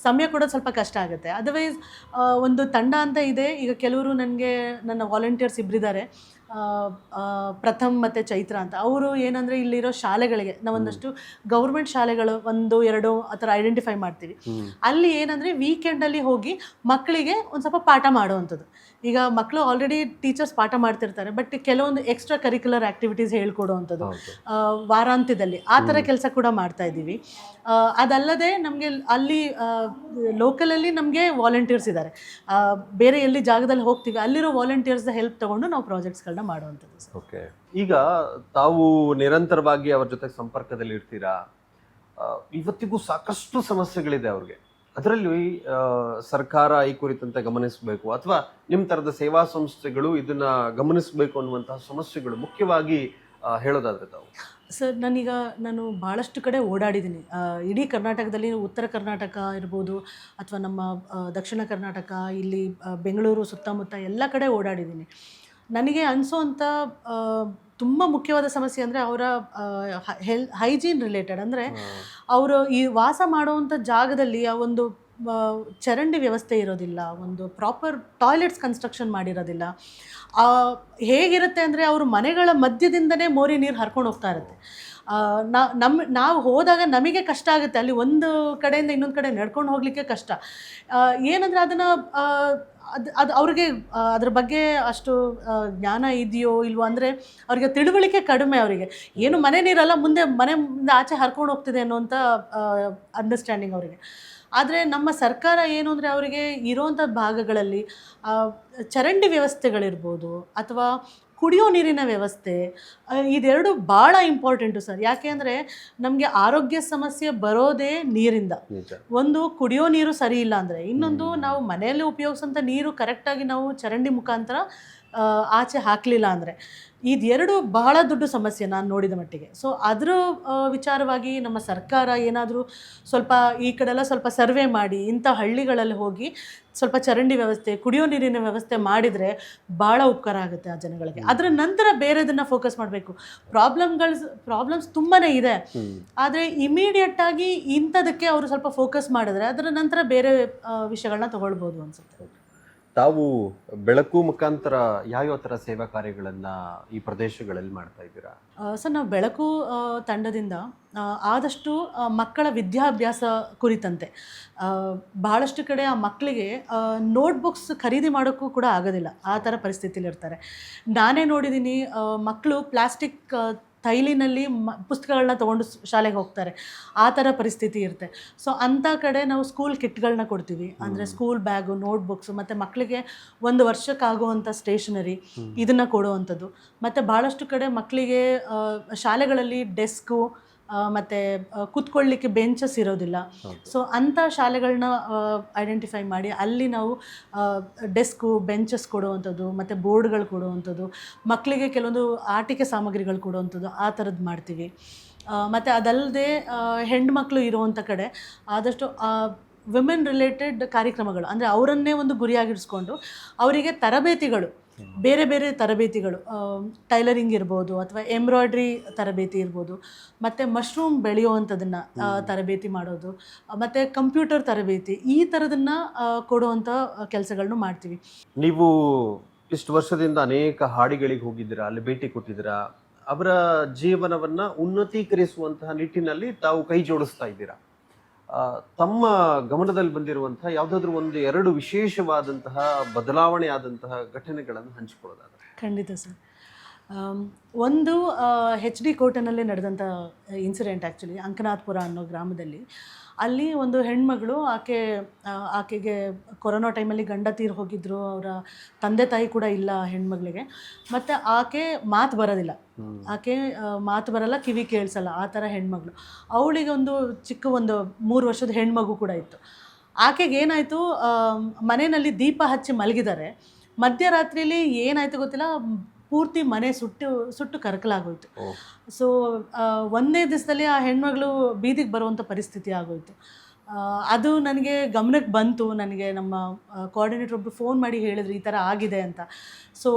ಸಮಯ ಕೂಡ ಸ್ವಲ್ಪ ಕಷ್ಟ ಆಗುತ್ತೆ. ಅದರ್ವೈಸ್ ಒಂದು ತಂಡ ಅಂತ ಇದೆ. ಈಗ ಕೆಲವರು ನನಗೆ ನನ್ನ ವಾಲಂಟಿಯರ್ಸ್ ಇಬ್ಬರಿದ್ದಾರೆ ಪ್ರಥಮ್ ಮತ್ತು ಚೈತ್ರ ಅಂತ. ಅವರು ಏನಂದರೆ ಇಲ್ಲಿರೋ ಶಾಲೆಗಳಿಗೆ ನಾವೊಂದಷ್ಟು ಗೌರ್ಮೆಂಟ್ ಶಾಲೆಗಳು ಒಂದು ಎರಡು ಆ ಥರ ಐಡೆಂಟಿಫೈ ಮಾಡ್ತೀವಿ. ಅಲ್ಲಿ ಏನಂದರೆ ವೀಕೆಂಡಲ್ಲಿ ಹೋಗಿ ಮಕ್ಕಳಿಗೆ ಒಂದು ಸ್ವಲ್ಪ ಪಾಠ ಮಾಡುವಂಥದ್ದು. ಈಗ ಮಕ್ಕಳು ಆಲ್ರೆಡಿ ಟೀಚರ್ಸ್ ಪಾಠ ಮಾಡ್ತಿರ್ತಾರೆ ಬಟ್ ಕೆಲವೊಂದು ಎಕ್ಸ್ಟ್ರಾ ಕರಿಕ್ಯುಲರ್ ಆ್ಯಕ್ಟಿವಿಟೀಸ್ ಹೇಳ್ಕೊಡುವಂಥದ್ದು. ವಾರಾಂತ್ಯದಲ್ಲಿ ಆ ಥರ ಕೆಲಸ ಕೂಡ ಮಾಡ್ತಾ ಇದ್ದೀವಿ. ಅದಲ್ಲದೆ ನಮಗೆ ಅಲ್ಲಿ ಲೋಕಲಲ್ಲಿ ನಮಗೆ ವಾಲಂಟಿಯರ್ಸ್ ಇದ್ದಾರೆ. ಬೇರೆ ಎಲ್ಲಿ ಜಾಗದಲ್ಲಿ ಹೋಗ್ತೀವಿ ಅಲ್ಲಿರೋ ವಾಲಂಟಿಯರ್ಸ್ದ ಹೆಲ್ಪ್ ತಗೊಂಡು ನಾವು ಪ್ರಾಜೆಕ್ಟ್ಸ್ಗಳನ್ನ ಮಾಡುವಂಥದ್ದು ಸರ್. ಓಕೆ. ಈಗ ತಾವು ನಿರಂತರವಾಗಿ ಅವ್ರ ಜೊತೆ ಸಂಪರ್ಕದಲ್ಲಿ ಇರ್ತೀರಾ? ಆ, ಇವತ್ತಿಗೂ ಸಾಕಷ್ಟು ಸಮಸ್ಯೆಗಳಿದೆ ಅವ್ರಿಗೆ. ಅದರಲ್ಲಿ ಸರ್ಕಾರ ಈ ಕುರಿತಂತೆ ಗಮನಿಸಬೇಕು ಅಥವಾ ನಿಮ್ಮ ಥರದ ಸೇವಾ ಸಂಸ್ಥೆಗಳು ಇದನ್ನ ಗಮನಿಸಬೇಕು ಅನ್ನುವಂತಹ ಸಮಸ್ಯೆಗಳು ಮುಖ್ಯವಾಗಿ ಆ, ಹೇಳೋದಾದ್ರೆ ತಾವು. ಸರ್ ನಾನೀಗ ನಾನು ಭಾಳಷ್ಟು ಕಡೆ ಓಡಾಡಿದ್ದೀನಿ. ಆ, ಇಡೀ ಕರ್ನಾಟಕದಲ್ಲಿ ಉತ್ತರ ಕರ್ನಾಟಕ ಇರ್ಬೋದು ಅಥವಾ ನಮ್ಮ ಆ, ದಕ್ಷಿಣ ಕರ್ನಾಟಕ ಇಲ್ಲಿ ಆ, ಬೆಂಗಳೂರು ಸುತ್ತಮುತ್ತ ಎಲ್ಲ ಕಡೆ ಓಡಾಡಿದ್ದೀನಿ. ನನಗೆ ಅನಿಸೋವಂಥ ತುಂಬ ಮುಖ್ಯವಾದ ಸಮಸ್ಯೆ ಅಂದರೆ ಅವರ ಹೆಲ್ ಹೈಜೀನ್ ರಿಲೇಟೆಡ್. ಅಂದರೆ ಅವರು ಈ ವಾಸ ಮಾಡುವಂಥ ಜಾಗದಲ್ಲಿ ಆ ಒಂದು ಚರಂಡಿ ವ್ಯವಸ್ಥೆ ಇರೋದಿಲ್ಲ ಒಂದು ಪ್ರಾಪರ್ ಟಾಯ್ಲೆಟ್ಸ್ ಕನ್ಸ್ಟ್ರಕ್ಷನ್ ಮಾಡಿರೋದಿಲ್ಲ. ಹೇಗಿರುತ್ತೆ ಅಂದರೆ ಅವರು ಮನೆಗಳ ಮಧ್ಯದಿಂದನೇ ಮೋರಿ ನೀರು ಹರ್ಕೊಂಡು ಹೋಗ್ತಾ ಇರುತ್ತೆ. ನಾ ನಮ್ಮ ನಾವು ಹೋದಾಗ ನಮಗೆ ಕಷ್ಟ ಆಗುತ್ತೆ. ಅಲ್ಲಿ ಒಂದು ಕಡೆಯಿಂದ ಇನ್ನೊಂದು ಕಡೆ ನಡ್ಕೊಂಡು ಹೋಗಲಿಕ್ಕೆ ಕಷ್ಟ. ಏನಂದರೆ ಅದನ್ನು ಅದು ಅದು ಅವ್ರಿಗೆ ಅದ್ರ ಬಗ್ಗೆ ಅಷ್ಟು ಜ್ಞಾನ ಇದೆಯೋ ಇಲ್ವೋ ಅಂದರೆ ಅವರಿಗೆ ತಿಳುವಳಿಕೆ ಕಡಿಮೆ ಅವರಿಗೆ. ಏನು ಮನೆ ನೀರಲ್ಲ, ಮುಂದೆ ಮನೆ ಮುಂದೆ ಆಚೆ ಹರ್ಕೊಂಡು ಹೋಗ್ತಿದೆ ಅನ್ನೋಂಥ ಅಂಡರ್ಸ್ಟ್ಯಾಂಡಿಂಗ್ ಅವರಿಗೆ. ಆದರೆ ನಮ್ಮ ಸರ್ಕಾರ ಏನು ಅಂದರೆ ಅವರಿಗೆ ಇರೋವಂಥ ಭಾಗಗಳಲ್ಲಿ ಚರಂಡಿ ವ್ಯವಸ್ಥೆಗಳಿರ್ಬೋದು ಅಥವಾ ಕುಡಿಯೋ ನೀರಿನ ವ್ಯವಸ್ಥೆ ಇದೆರಡು ಭಾಳ ಇಂಪಾರ್ಟೆಂಟು ಸರ್. ಯಾಕೆ ಅಂದರೆ ನಮಗೆ ಆರೋಗ್ಯ ಸಮಸ್ಯೆ ಬರೋದೇ ನೀರಿಂದ. ಒಂದು ಕುಡಿಯೋ ನೀರು ಸರಿ ಇಲ್ಲ ಅಂದರೆ ಇನ್ನೊಂದು ನಾವು ಮನೆಯಲ್ಲಿ ಉಪಯೋಗಿಸೋಂಥ ನೀರು ಕರೆಕ್ಟಾಗಿ ನಾವು ಚರಂಡಿ ಮುಖಾಂತರ ಆಚೆ ಹಾಕಲಿಲ್ಲ ಅಂದರೆ ಇದೆರಡು ಬಹಳ ದೊಡ್ಡ ಸಮಸ್ಯೆ ನಾನು ನೋಡಿದ ಮಟ್ಟಿಗೆ. ಸೊ ಅದರ ವಿಚಾರವಾಗಿ ನಮ್ಮ ಸರ್ಕಾರ ಏನಾದರೂ ಸ್ವಲ್ಪ ಈ ಕಡೆಲ್ಲ ಸ್ವಲ್ಪ ಸರ್ವೆ ಮಾಡಿ ಇಂಥ ಹಳ್ಳಿಗಳಲ್ಲಿ ಹೋಗಿ ಸ್ವಲ್ಪ ಚರಂಡಿ ವ್ಯವಸ್ಥೆ ಕುಡಿಯೋ ನೀರಿನ ವ್ಯವಸ್ಥೆ ಮಾಡಿದರೆ ಭಾಳ ಉಪಕಾರ ಆಗುತ್ತೆ ಆ ಜನಗಳಿಗೆ. ಅದರ ನಂತರ ಬೇರೆದನ್ನು ಫೋಕಸ್ ಮಾಡಬೇಕು. ಪ್ರಾಬ್ಲಮ್ಗಳು ಪ್ರಾಬ್ಲಮ್ಸ್ ತುಂಬಾ ಇದೆ. ಆದರೆ ಇಮಿಡಿಯೇಟಾಗಿ ಇಂಥದಕ್ಕೆ ಅವರು ಸ್ವಲ್ಪ ಫೋಕಸ್ ಮಾಡಿದ್ರೆ ಅದರ ನಂತರ ಬೇರೆ ವಿಷಯಗಳನ್ನ ತಗೊಳ್ಬೋದು ಅನ್ಸುತ್ತೆ. ತಾವು ಬೆಳಕು ಮುಖಾಂತರ ಯಾವ ಥರ ಸೇವಾ ಕಾರ್ಯಗಳನ್ನು ಈ ಪ್ರದೇಶಗಳಲ್ಲಿ ಮಾಡ್ತಾ ಇದ್ದೀರಾ? ಸರ್, ನಾವು ಬೆಳಕು ತಂಡದಿಂದ ಆದಷ್ಟು ಮಕ್ಕಳ ವಿದ್ಯಾಭ್ಯಾಸ ಕುರಿತಂತೆ. ಬಹಳಷ್ಟು ಕಡೆ ಆ ಮಕ್ಕಳಿಗೆ ನೋಟ್ಬುಕ್ಸ್ ಖರೀದಿ ಮಾಡೋಕ್ಕೂ ಕೂಡ ಆಗೋದಿಲ್ಲ. ಆ ಥರ ಪರಿಸ್ಥಿತಿಲಿರ್ತಾರೆ ನಾನೇ ನೋಡಿದ್ದೀನಿ ಮಕ್ಕಳು ಪ್ಲಾಸ್ಟಿಕ್ ತೈಲಿನಲ್ಲಿ ಮ ಪುಸ್ತಕಗಳನ್ನ ತೊಗೊಂಡು ಶಾಲೆಗೆ ಹೋಗ್ತಾರೆ. ಆ ಥರ ಪರಿಸ್ಥಿತಿ ಇರುತ್ತೆ. ಸೊ ಅಂಥ ಕಡೆ ನಾವು ಸ್ಕೂಲ್ ಕಿಟ್ಗಳನ್ನ ಕೊಡ್ತೀವಿ. ಅಂದರೆ ಸ್ಕೂಲ್ ಬ್ಯಾಗು ನೋಟ್ಬುಕ್ಸು ಮತ್ತು ಮಕ್ಕಳಿಗೆ ಒಂದು ವರ್ಷಕ್ಕಾಗುವಂಥ ಸ್ಟೇಷನರಿ ಇದನ್ನು ಕೊಡುವಂಥದ್ದು. ಮತ್ತು ಭಾಳಷ್ಟು ಕಡೆ ಮಕ್ಕಳಿಗೆ ಶಾಲೆಗಳಲ್ಲಿ ಡೆಸ್ಕು ಮತ್ತು ಕುತ್ಕೊಳ್ಳಿಕ್ಕೆ ಬೆಂಚಸ್ ಇರೋದಿಲ್ಲ. ಸೊ ಅಂಥ ಶಾಲೆಗಳನ್ನ ಐಡೆಂಟಿಫೈ ಮಾಡಿ ಅಲ್ಲಿ ನಾವು ಡೆಸ್ಕು ಬೆಂಚಸ್ ಕೊಡುವಂಥದ್ದು ಮತ್ತು ಬೋರ್ಡ್ಗಳು ಕೊಡುವಂಥದ್ದು ಮಕ್ಕಳಿಗೆ ಕೆಲವೊಂದು ಆಟಿಕೆ ಸಾಮಗ್ರಿಗಳು ಕೊಡುವಂಥದ್ದು ಆ ಥರದ್ದು ಮಾಡ್ತೀವಿ ಮತ್ತು ಅದಲ್ಲದೆ ಹೆಣ್ಮಕ್ಳು ಇರುವಂಥ ಕಡೆ ಆದಷ್ಟು ವಿಮೆನ್ ರಿಲೇಟೆಡ್ ಕಾರ್ಯಕ್ರಮಗಳು ಅಂದರೆ ಅವರನ್ನೇ ಒಂದು ಗುರಿಯಾಗಿರಿಸ್ಕೊಂಡು ಅವರಿಗೆ ತರಬೇತಿಗಳು ಬೇರೆ ಬೇರೆ ತರಬೇತಿಗಳು ಟೈಲರಿಂಗ್ ಇರ್ಬೋದು ಅಥವಾ ಎಂಬ್ರಾಯ್ಡ್ರಿ ತರಬೇತಿ ಇರ್ಬೋದು ಮತ್ತು ಮಶ್ರೂಮ್ ಬೆಳೆಯುವಂಥದ್ದನ್ನು ತರಬೇತಿ ಮಾಡೋದು ಮತ್ತು ಕಂಪ್ಯೂಟರ್ ತರಬೇತಿ ಈ ಥರದನ್ನು ಕೊಡುವಂಥ ಕೆಲಸಗಳನ್ನು ಮಾಡ್ತೀವಿ. ನೀವು ಇಷ್ಟು ವರ್ಷದಿಂದ ಅನೇಕ ಹಾಡಿಗಳಿಗೆ ಹೋಗಿದ್ದೀರಾ ಅಲ್ಲಿ ಭೇಟಿ ಕೊಟ್ಟಿದ್ದೀರಾ ಅವರ ಜೀವನವನ್ನ ಉನ್ನತೀಕರಿಸುವಂತಹ ನಿಟ್ಟಿನಲ್ಲಿ ತಾವು ಕೈ ಜೋಡಿಸ್ತಾ ಇದ್ದೀರಾ? ತಮ್ಮ ಗಮನದಲ್ಲಿ ಬಂದಿರುವಂತಹ ಯಾವುದಾದ್ರೂ ಒಂದು ಎರಡು ವಿಶೇಷವಾದಂತಹ ಬದಲಾವಣೆ ಆದಂತಹ ಘಟನೆಗಳನ್ನು ಹಂಚಿಕೊಳ್ಳೋದಾದ್ರೆ. ಖಂಡಿತ ಸರ್. ಒಂದು ಹೆಚ್ ಡಿ ಕೋಟೆನಲ್ಲಿ ನಡೆದಂಥ ಇನ್ಸಿಡೆಂಟ್ ಆ್ಯಕ್ಚುಲಿ ಅಂಕನಾಥ್ಪುರ ಅನ್ನೋ ಗ್ರಾಮದಲ್ಲಿ. ಅಲ್ಲಿ ಒಂದು ಹೆಣ್ಮಗಳು ಆಕೆ ಆಕೆಗೆ ಕೊರೋನಾ ಟೈಮಲ್ಲಿ ಗಂಡ ತೀರು ಹೋಗಿದ್ರು ಅವರ ತಂದೆ ತಾಯಿ ಕೂಡ ಇಲ್ಲ ಹೆಣ್ಮಗಳಿಗೆ. ಮತ್ತು ಆಕೆ ಮಾತು ಬರೋದಿಲ್ಲ. ಆಕೆ ಮಾತು ಬರಲ್ಲ ಕಿವಿ ಕೇಳಿಸಲ್ಲ ಆ ಥರ ಹೆಣ್ಮಗಳು. ಅವಳಿಗೆ ಒಂದು ಚಿಕ್ಕ ಒಂದು ಮೂರು ವರ್ಷದ ಹೆಣ್ಮಗು ಕೂಡ ಇತ್ತು. ಆಕೆಗೆ ಏನಾಯಿತು ಮನೆಯಲ್ಲಿ ದೀಪ ಹಚ್ಚಿ ಮಲಗಿದ್ದಾರೆ. ಮಧ್ಯರಾತ್ರಿಲಿ ಏನಾಯಿತು ಗೊತ್ತಿಲ್ಲ ಪೂರ್ತಿ ಮನೆ ಸುಟ್ಟು ಸುಟ್ಟು ಕರಕಲಾಗೋಯ್ತು. ಸೊ ಒಂದೇ ದಿವಸದಲ್ಲಿ ಆ ಹೆಣ್ಮಗಳು ಬೀದಿಗೆ ಬರುವಂಥ ಪರಿಸ್ಥಿತಿ ಆಗೋಯ್ತು. ಅದು ನನಗೆ ಗಮನಕ್ಕೆ ಬಂತು. ನನಗೆ ನಮ್ಮ ಕೋಆರ್ಡಿನೇಟರ್ ಒಬ್ಬರು ಫೋನ್ ಮಾಡಿ ಹೇಳಿದ್ರು ಈ ಥರ ಆಗಿದೆ ಅಂತ. ಸೊ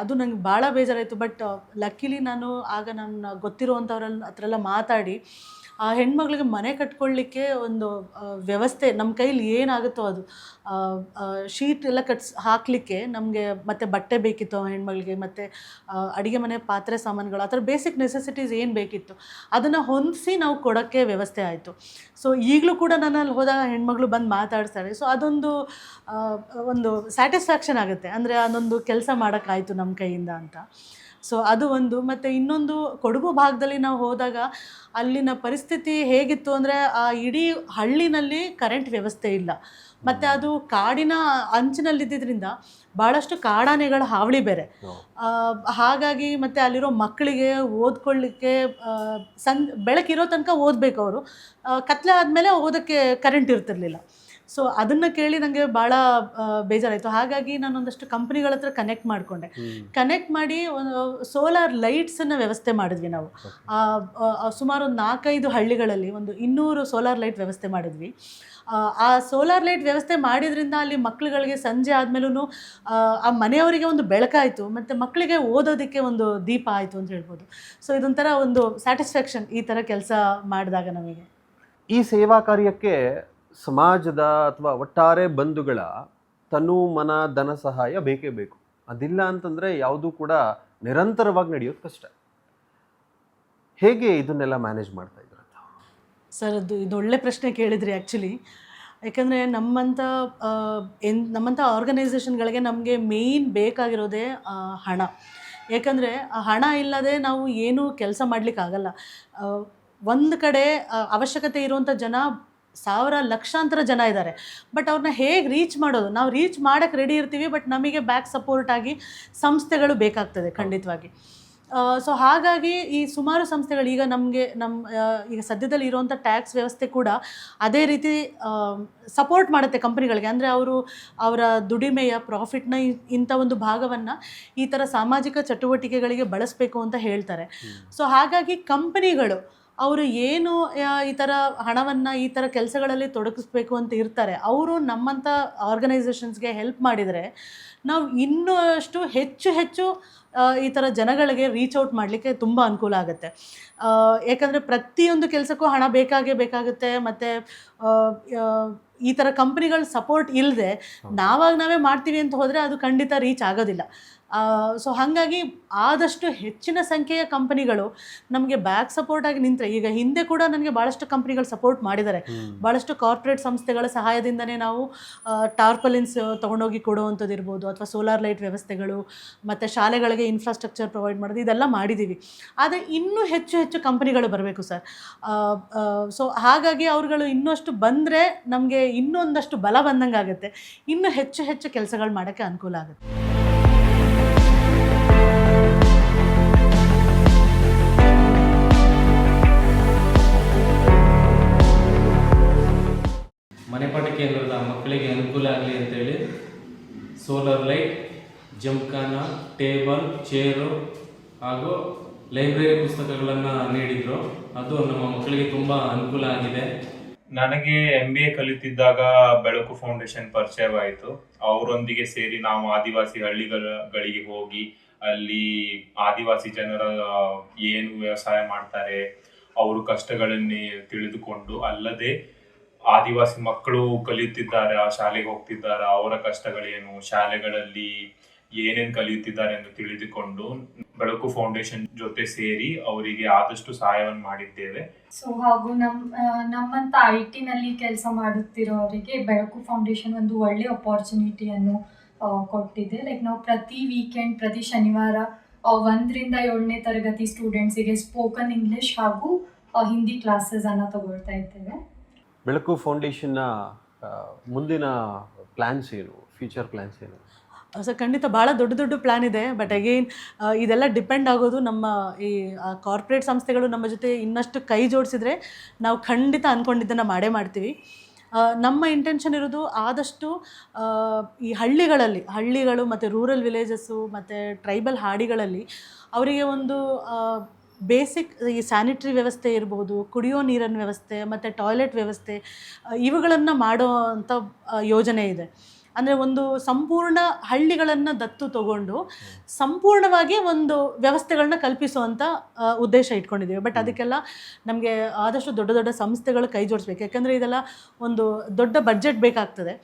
ಅದು ನನಗೆ ಭಾಳ ಬೇಜಾರಾಯಿತು. ಬಟ್ ಲಕ್ಕಿಲಿ ನಾನು ಆಗ ನನ್ನ ಗೊತ್ತಿರುವಂಥವ್ರಲ್ಲಿ ಹತ್ರ ಎಲ್ಲ ಮಾತಾಡಿ ಆ ಹೆಣ್ಮಗಳಿಗೆ ಮನೆ ಕಟ್ಕೊಳ್ಳಿಕ್ಕೆ ಒಂದು ವ್ಯವಸ್ಥೆ ನಮ್ಮ ಕೈಲಿ ಏನಾಗುತ್ತೋ ಅದು. ಶೀಟ್ ಎಲ್ಲ ಕಟ್ಸ್, ಹಾಕಲಿಕ್ಕೆ ನಮಗೆ ಮತ್ತೆ ಬಟ್ಟೆ ಬೇಕಿತ್ತು ಆ ಹೆಣ್ಮಗಳಿಗೆ, ಮತ್ತು ಅಡುಗೆ ಮನೆ ಪಾತ್ರೆ ಸಾಮಾನುಗಳು, ಆ ಥರ ಬೇಸಿಕ್ ನೆಸೆಸಿಟೀಸ್ ಏನು ಬೇಕಿತ್ತು, ಅದನ್ನು ಹೊಂದಿಸಿ ನಾವು ಕೊಡೋಕ್ಕೆ ವ್ಯವಸ್ಥೆ ಆಯಿತು. ಸೊ, ಈಗಲೂ ಕೂಡ ನಾನು ಅಲ್ಲಿ ಹೋದಾಗ ಹೆಣ್ಮಗಳು ಬಂದು ಮಾತಾಡ್ತಾರೆ. ಸೊ, ಅದೊಂದು ಒಂದು ಸ್ಯಾಟಿಸ್ಫ್ಯಾಕ್ಷನ್ ಆಗುತ್ತೆ. ಅಂದರೆ ಅದೊಂದು ಕೆಲಸ ಮಾಡೋಕ್ಕಾಯಿತು ನಮ್ಮ ಕೈಯಿಂದ ಅಂತ. ಸೊ ಅದು ಒಂದು. ಮತ್ತು ಇನ್ನೊಂದು ಕೊಡಗು ಭಾಗದಲ್ಲಿ ನಾವು ಹೋದಾಗ ಅಲ್ಲಿನ ಪರಿಸ್ಥಿತಿ ಹೇಗಿತ್ತು ಅಂದರೆ ಆ ಇಡೀ ಹಳ್ಳಿನಲ್ಲಿ ಕರೆಂಟ್ ವ್ಯವಸ್ಥೆ ಇಲ್ಲ. ಮತ್ತು ಅದು ಕಾಡಿನ ಅಂಚಿನಲ್ಲಿದ್ದರಿಂದ ಭಾಳಷ್ಟು ಕಾಡಾನೆಗಳ ಹಾವಳಿ ಬೇರೆ. ಹಾಗಾಗಿ ಮತ್ತು ಅಲ್ಲಿರೋ ಮಕ್ಕಳಿಗೆ ಓದ್ಕೊಳ್ಳಿಕ್ಕೆ ಸಂ ಬೆಳಕಿರೋ ತನಕ ಓದಬೇಕು ಅವರು. ಕತ್ಲೆ ಆದಮೇಲೆ ಓದೋಕ್ಕೆ ಕರೆಂಟ್ ಇರ್ತಿರ್ಲಿಲ್ಲ. ಸೊ ಅದನ್ನು ಕೇಳಿ ನನಗೆ ಭಾಳ ಬೇಜಾರಾಯಿತು. ಹಾಗಾಗಿ ನಾನು ಒಂದಷ್ಟು ಕಂಪ್ನಿಗಳ ಹತ್ರ ಕನೆಕ್ಟ್ ಮಾಡಿಕೊಂಡೆ. ಕನೆಕ್ಟ್ ಮಾಡಿ ಒಂದು ಸೋಲಾರ್ ಲೈಟ್ಸನ್ನು ವ್ಯವಸ್ಥೆ ಮಾಡಿದ್ವಿ ನಾವು. ಸುಮಾರು ಒಂದು ನಾಲ್ಕೈದು ಹಳ್ಳಿಗಳಲ್ಲಿ ಒಂದು ಇನ್ನೂರು ಸೋಲಾರ್ ಲೈಟ್ ವ್ಯವಸ್ಥೆ ಮಾಡಿದ್ವಿ. ಆ, ಆ ಸೋಲಾರ್ ಲೈಟ್ ವ್ಯವಸ್ಥೆ ಮಾಡಿದ್ರಿಂದ ಅಲ್ಲಿ ಮಕ್ಕಳುಗಳಿಗೆ ಸಂಜೆ ಆದಮೇಲೂ ಆ ಮನೆಯವರಿಗೆ ಒಂದು ಬೆಳಕಾಯಿತು ಮತ್ತು ಮಕ್ಕಳಿಗೆ ಓದೋದಕ್ಕೆ ಒಂದು ದೀಪ ಆಯಿತು ಅಂತ ಹೇಳ್ಬೋದು. ಸೊ ಇದೊಂಥರ ಒಂದು ಸ್ಯಾಟಿಸ್ಫ್ಯಾಕ್ಷನ್ ಈ ಥರ ಕೆಲಸ ಮಾಡಿದಾಗ ನಮಗೆ. ಈ ಸೇವಾ ಕಾರ್ಯಕ್ಕೆ ಸಮಾಜದ ಅಥವಾ ಒಟ್ಟಾರೆ ಬಂಧುಗಳ ತನು ಮನ ಧನ ಸಹಾಯ ಬೇಕೇ ಬೇಕು. ಅದಿಲ್ಲ ಅಂತಂದರೆ ಯಾವುದೂ ಕೂಡ ನಿರಂತರವಾಗಿ ನಡೆಯೋದು ಕಷ್ಟ. ಹೇಗೆ ಇದನ್ನೆಲ್ಲ ಮ್ಯಾನೇಜ್ ಮಾಡ್ತಾ ಇದ್ದಾರೆ? ಸರ್, ಅದು ಇದು ಒಳ್ಳೆ ಪ್ರಶ್ನೆ ಕೇಳಿದ್ರಿ ಆ್ಯಕ್ಚುಲಿ ಯಾಕಂದರೆ ನಮ್ಮಂಥ ಎನ್ ನಮ್ಮಂಥ ಆರ್ಗನೈಸೇಷನ್ಗಳಿಗೆ ನಮಗೆ ಮೇಯ್ನ್ ಬೇಕಾಗಿರೋದೇ ಹಣ. ಯಾಕಂದರೆ ಹಣ ಇಲ್ಲದೆ ನಾವು ಏನೂ ಕೆಲಸ ಮಾಡಲಿಕ್ಕಾಗಲ್ಲ. ಒಂದು ಕಡೆ ಅವಶ್ಯಕತೆ ಇರುವಂಥ ಜನ ಸಾವಿರ ಲಕ್ಷಾಂತರ ಜನ ಇದ್ದಾರೆ. ಬಟ್ ಅವ್ರನ್ನ ಹೇಗೆ ರೀಚ್ ಮಾಡೋದು? ನಾವು ರೀಚ್ ಮಾಡೋಕ್ಕೆ ರೆಡಿ ಇರ್ತೀವಿ ಬಟ್ ನಮಗೆ ಬ್ಯಾಕ್ ಸಪೋರ್ಟ್ ಆಗಿ ಸಂಸ್ಥೆಗಳು ಬೇಕಾಗ್ತದೆ ಖಂಡಿತವಾಗಿ. ಸೊ ಹಾಗಾಗಿ ಈ ಸುಮಾರು ಸಂಸ್ಥೆಗಳು ಈಗ ನಮಗೆ ನಮ್ಮ ಈಗ ಸದ್ಯದಲ್ಲಿ ಇರುವಂಥ ಟ್ಯಾಕ್ಸ್ ವ್ಯವಸ್ಥೆ ಕೂಡ ಅದೇ ರೀತಿ ಸಪೋರ್ಟ್ ಮಾಡುತ್ತೆ ಕಂಪ್ನಿಗಳಿಗೆ ಅಂದರೆ ಅವರು ಅವರ ದುಡಿಮೆಯ ಪ್ರಾಫಿಟ್ನ ಇಂಥ ಒಂದು ಭಾಗವನ್ನು ಈ ಥರ ಸಾಮಾಜಿಕ ಚಟುವಟಿಕೆಗಳಿಗೆ ಬಳಸಬೇಕು ಅಂತ ಹೇಳ್ತಾರೆ. ಸೊ ಹಾಗಾಗಿ ಕಂಪನಿಗಳು ಅವರು ಏನು ಈ ಥರ ಹಣವನ್ನು ಈ ಥರ ಕೆಲಸಗಳಲ್ಲಿ ತೊಡಗಿಸ್ಬೇಕು ಅಂತ ಇರ್ತಾರೆ, ಅವರು ನಮ್ಮಂಥ ಆರ್ಗನೈಸೇಷನ್ಸ್ಗೆ ಹೆಲ್ಪ್ ಮಾಡಿದರೆ ನಾವು ಇನ್ನಷ್ಟು ಹೆಚ್ಚು ಹೆಚ್ಚು ಈ ಥರ ಜನಗಳಿಗೆ ರೀಚ್ ಔಟ್ ಮಾಡಲಿಕ್ಕೆ ತುಂಬ ಅನುಕೂಲ ಆಗುತ್ತೆ. ಆ, ಯಾಕಂದರೆ ಪ್ರತಿಯೊಂದು ಕೆಲಸಕ್ಕೂ ಹಣ ಬೇಕಾಗೇ ಬೇಕಾಗುತ್ತೆ ಮತ್ತು ಈ ಥರ ಕಂಪ್ನಿಗಳ ಸಪೋರ್ಟ್ ಇಲ್ಲದೆ ನಾವಾಗ ನಾವೇ ಮಾಡ್ತೀವಿ ಅಂತ ಹೋದರೆ ಅದು ಖಂಡಿತ ರೀಚ್ ಆಗೋದಿಲ್ಲ. ಸೊ ಹಾಗಾಗಿ ಆದಷ್ಟು ಹೆಚ್ಚಿನ ಸಂಖ್ಯೆಯ ಕಂಪನಿಗಳು ನಮಗೆ ಬ್ಯಾಕ್ ಸಪೋರ್ಟ್ ಆಗಿ ನಿಂತರೆ ಈಗ ಹಿಂದೆ ಕೂಡ ನನಗೆ ಭಾಳಷ್ಟು ಕಂಪ್ನಿಗಳು ಸಪೋರ್ಟ್ ಮಾಡಿದ್ದಾರೆ ಭಾಳಷ್ಟು ಕಾರ್ಪೊರೇಟ್ ಸಂಸ್ಥೆಗಳ ಸಹಾಯದಿಂದನೇ ನಾವು ಟಾರ್ಪಲಿನ್ಸ್ ತೊಗೊಂಡೋಗಿ ಕೊಡುವಂಥದ್ದು ಇರ್ಬೋದು ಅಥವಾ ಸೋಲಾರ್ ಲೈಟ್ ವ್ಯವಸ್ಥೆಗಳು, ಮತ್ತು ಶಾಲೆಗಳಿಗೆ ಇನ್ಫ್ರಾಸ್ಟ್ರಕ್ಚರ್ ಪ್ರೊವೈಡ್ ಮಾಡೋದು, ಇದೆಲ್ಲ ಮಾಡಿದ್ದೀವಿ ಆದರೆ ಇನ್ನೂ ಹೆಚ್ಚು ಹೆಚ್ಚು ಕಂಪನಿಗಳು ಬರಬೇಕು ಸರ್ ಸೊ ಹಾಗಾಗಿ ಅವರುಗಳು ಇನ್ನಷ್ಟು ಬಂದರೆ ನಮಗೆ ಇನ್ನೊಂದಷ್ಟು ಬಲ ಬಂದಂಗೆ ಆಗುತ್ತೆ. ಇನ್ನೂ ಹೆಚ್ಚು ಹೆಚ್ಚು ಕೆಲಸಗಳು ಮಾಡೋಕ್ಕೆ ಅನುಕೂಲ ಆಗುತ್ತೆ. ಮನೆಪಾಠ ಕೇಂದ್ರದ ಮಕ್ಕಳಿಗೆ ಅನುಕೂಲ ಆಗಲಿ ಅಂತೇಳಿ ಸೋಲಾರ್ ಲೈಟ್ ಜಂಕಾನ ಟೇಬಲ್, ಚೇರು ಹಾಗೂ ಲೈಬ್ರರಿ ಪುಸ್ತಕಗಳನ್ನು ನೀಡಿದರು. ಅದು ನಮ್ಮ ಮಕ್ಕಳಿಗೆ ತುಂಬ ಅನುಕೂಲ ಆಗಿದೆ. ನನಗೆ ಎಂ ಬಿ ಎ ಕಲಿತಿದ್ದಾಗ ಬೆಳಕು ಫೌಂಡೇಶನ್ ಪರಿಚಯವಾಯಿತು. ಅವರೊಂದಿಗೆ ಸೇರಿ ನಾವು ಆದಿವಾಸಿ ಹಳ್ಳಿಗಳಿಗೆ ಹೋಗಿ ಅಲ್ಲಿ ಆದಿವಾಸಿ ಜನರ ಏನು ವ್ಯವಸಾಯ ಮಾಡ್ತಾರೆ, ಅವರು ಕಷ್ಟಗಳನ್ನೇ ತಿಳಿದುಕೊಂಡು ಅಲ್ಲದೆ ಆದಿವಾಸಿ ಮಕ್ಕಳು ಕಲಿಯುತ್ತಿದ್ದಾರೆ, ಆ ಶಾಲೆಗೆ ಹೋಗ್ತಿದ್ದಾರೆ, ಅವರ ಕಷ್ಟಗಳೇನು, ಶಾಲೆಗಳಲ್ಲಿ ಏನೇನು ಕಲಿಯುತ್ತಿದ್ದಾರೆ ಎಂದು ತಿಳಿದುಕೊಂಡು ಬೆಳಕು ಫೌಂಡೇಶನ್ ಜೊತೆ ಸೇರಿ ಅವರಿಗೆ ಆದಷ್ಟು ಸಹಾಯವನ್ನು ಮಾಡಿದ್ದೇವೆ. ಸೊ ಹಾಗೂ ನಮ್ಮ ನಮ್ಮಂತ ಐ ಟಿನಲ್ಲಿ ಕೆಲಸ ಮಾಡುತ್ತಿರೋರಿಗೆ ಬೆಳಕು ಫೌಂಡೇಶನ್ ಒಂದು ಒಳ್ಳೆ ಅಪಾರ್ಚುನಿಟಿಯನ್ನು ಕೊಟ್ಟಿದೆ. ಲೈಕ್ ನಾವು ಪ್ರತಿ ವೀಕೆಂಡ್ ಪ್ರತಿ ಶನಿವಾರ ಒಂದರಿಂದ ಏಳನೇ ತರಗತಿ ಸ್ಟೂಡೆಂಟ್ಸಿಗೆ ಸ್ಪೋಕನ್ ಇಂಗ್ಲಿಷ್ ಹಾಗೂ ಹಿಂದಿ ಕ್ಲಾಸಸ್ ಅನ್ನು ತಗೊಳ್ತಾ ಇದ್ದೇವೆ. ಬೆಳಕು ಫೌಂಡೇಶನ್ನ ಮುಂದಿನ ಪ್ಲ್ಯಾನ್ಸ್ ಏನು? ಫ್ಯೂಚರ್ ಪ್ಲ್ಯಾನ್ಸ್ ಏನು? ಸರ್, ಖಂಡಿತ ಭಾಳ ದೊಡ್ಡ ದೊಡ್ಡ ಪ್ಲ್ಯಾನ್ ಇದೆ. ಬಟ್ ಅಗೇನ್ ಇದೆಲ್ಲ ಡಿಪೆಂಡ್ ಆಗೋದು ನಮ್ಮ ಈ ಕಾರ್ಪೊರೇಟ್ ಸಂಸ್ಥೆಗಳು ನಮ್ಮ ಜೊತೆ ಇನ್ನಷ್ಟು ಕೈ ಜೋಡಿಸಿದ್ರೆ ನಾವು ಖಂಡಿತ ಅಂದ್ಕೊಂಡಿದ್ದನ್ನು ಮಾಡೇ ಮಾಡ್ತೀವಿ. ನಮ್ಮ ಇಂಟೆನ್ಷನ್ ಇರೋದು ಆದಷ್ಟು ಈ ಹಳ್ಳಿಗಳಲ್ಲಿ, ಹಳ್ಳಿಗಳು ಮತ್ತು ರೂರಲ್ ವಿಲೇಜಸ್ಸು ಮತ್ತು ಟ್ರೈಬಲ್ ಹಾಡಿಗಳಲ್ಲಿ, ಅವರಿಗೆ ಒಂದು ಬೇಸಿಕ್ ಈ ಸ್ಯಾನಿಟ್ರಿ ವ್ಯವಸ್ಥೆ ಇರ್ಬೋದು, ಕುಡಿಯೋ ನೀರಿನ ವ್ಯವಸ್ಥೆ, ಮತ್ತು ಟಾಯ್ಲೆಟ್ ವ್ಯವಸ್ಥೆ ಇವುಗಳನ್ನು ಮಾಡೋ ಅಂಥ ಯೋಜನೆ ಇದೆ. ಅಂದರೆ ಒಂದು ಸಂಪೂರ್ಣ ಹಳ್ಳಿಗಳನ್ನು ದತ್ತು ತಗೊಂಡು ಸಂಪೂರ್ಣವಾಗಿ ಒಂದು ವ್ಯವಸ್ಥೆಗಳನ್ನ ಕಲ್ಪಿಸುವಂಥ ಉದ್ದೇಶ ಇಟ್ಕೊಂಡಿದ್ದೀವಿ. ಬಟ್ ಅದಕ್ಕೆಲ್ಲ ನಮಗೆ ಆದಷ್ಟು ದೊಡ್ಡ ದೊಡ್ಡ ಸಂಸ್ಥೆಗಳು ಕೈ ಜೋಡಿಸ್ಬೇಕು. ಯಾಕಂದರೆ ಇದೆಲ್ಲ ಒಂದು ದೊಡ್ಡ ಬಡ್ಜೆಟ್ ಬೇಕಾಗ್ತದೆ.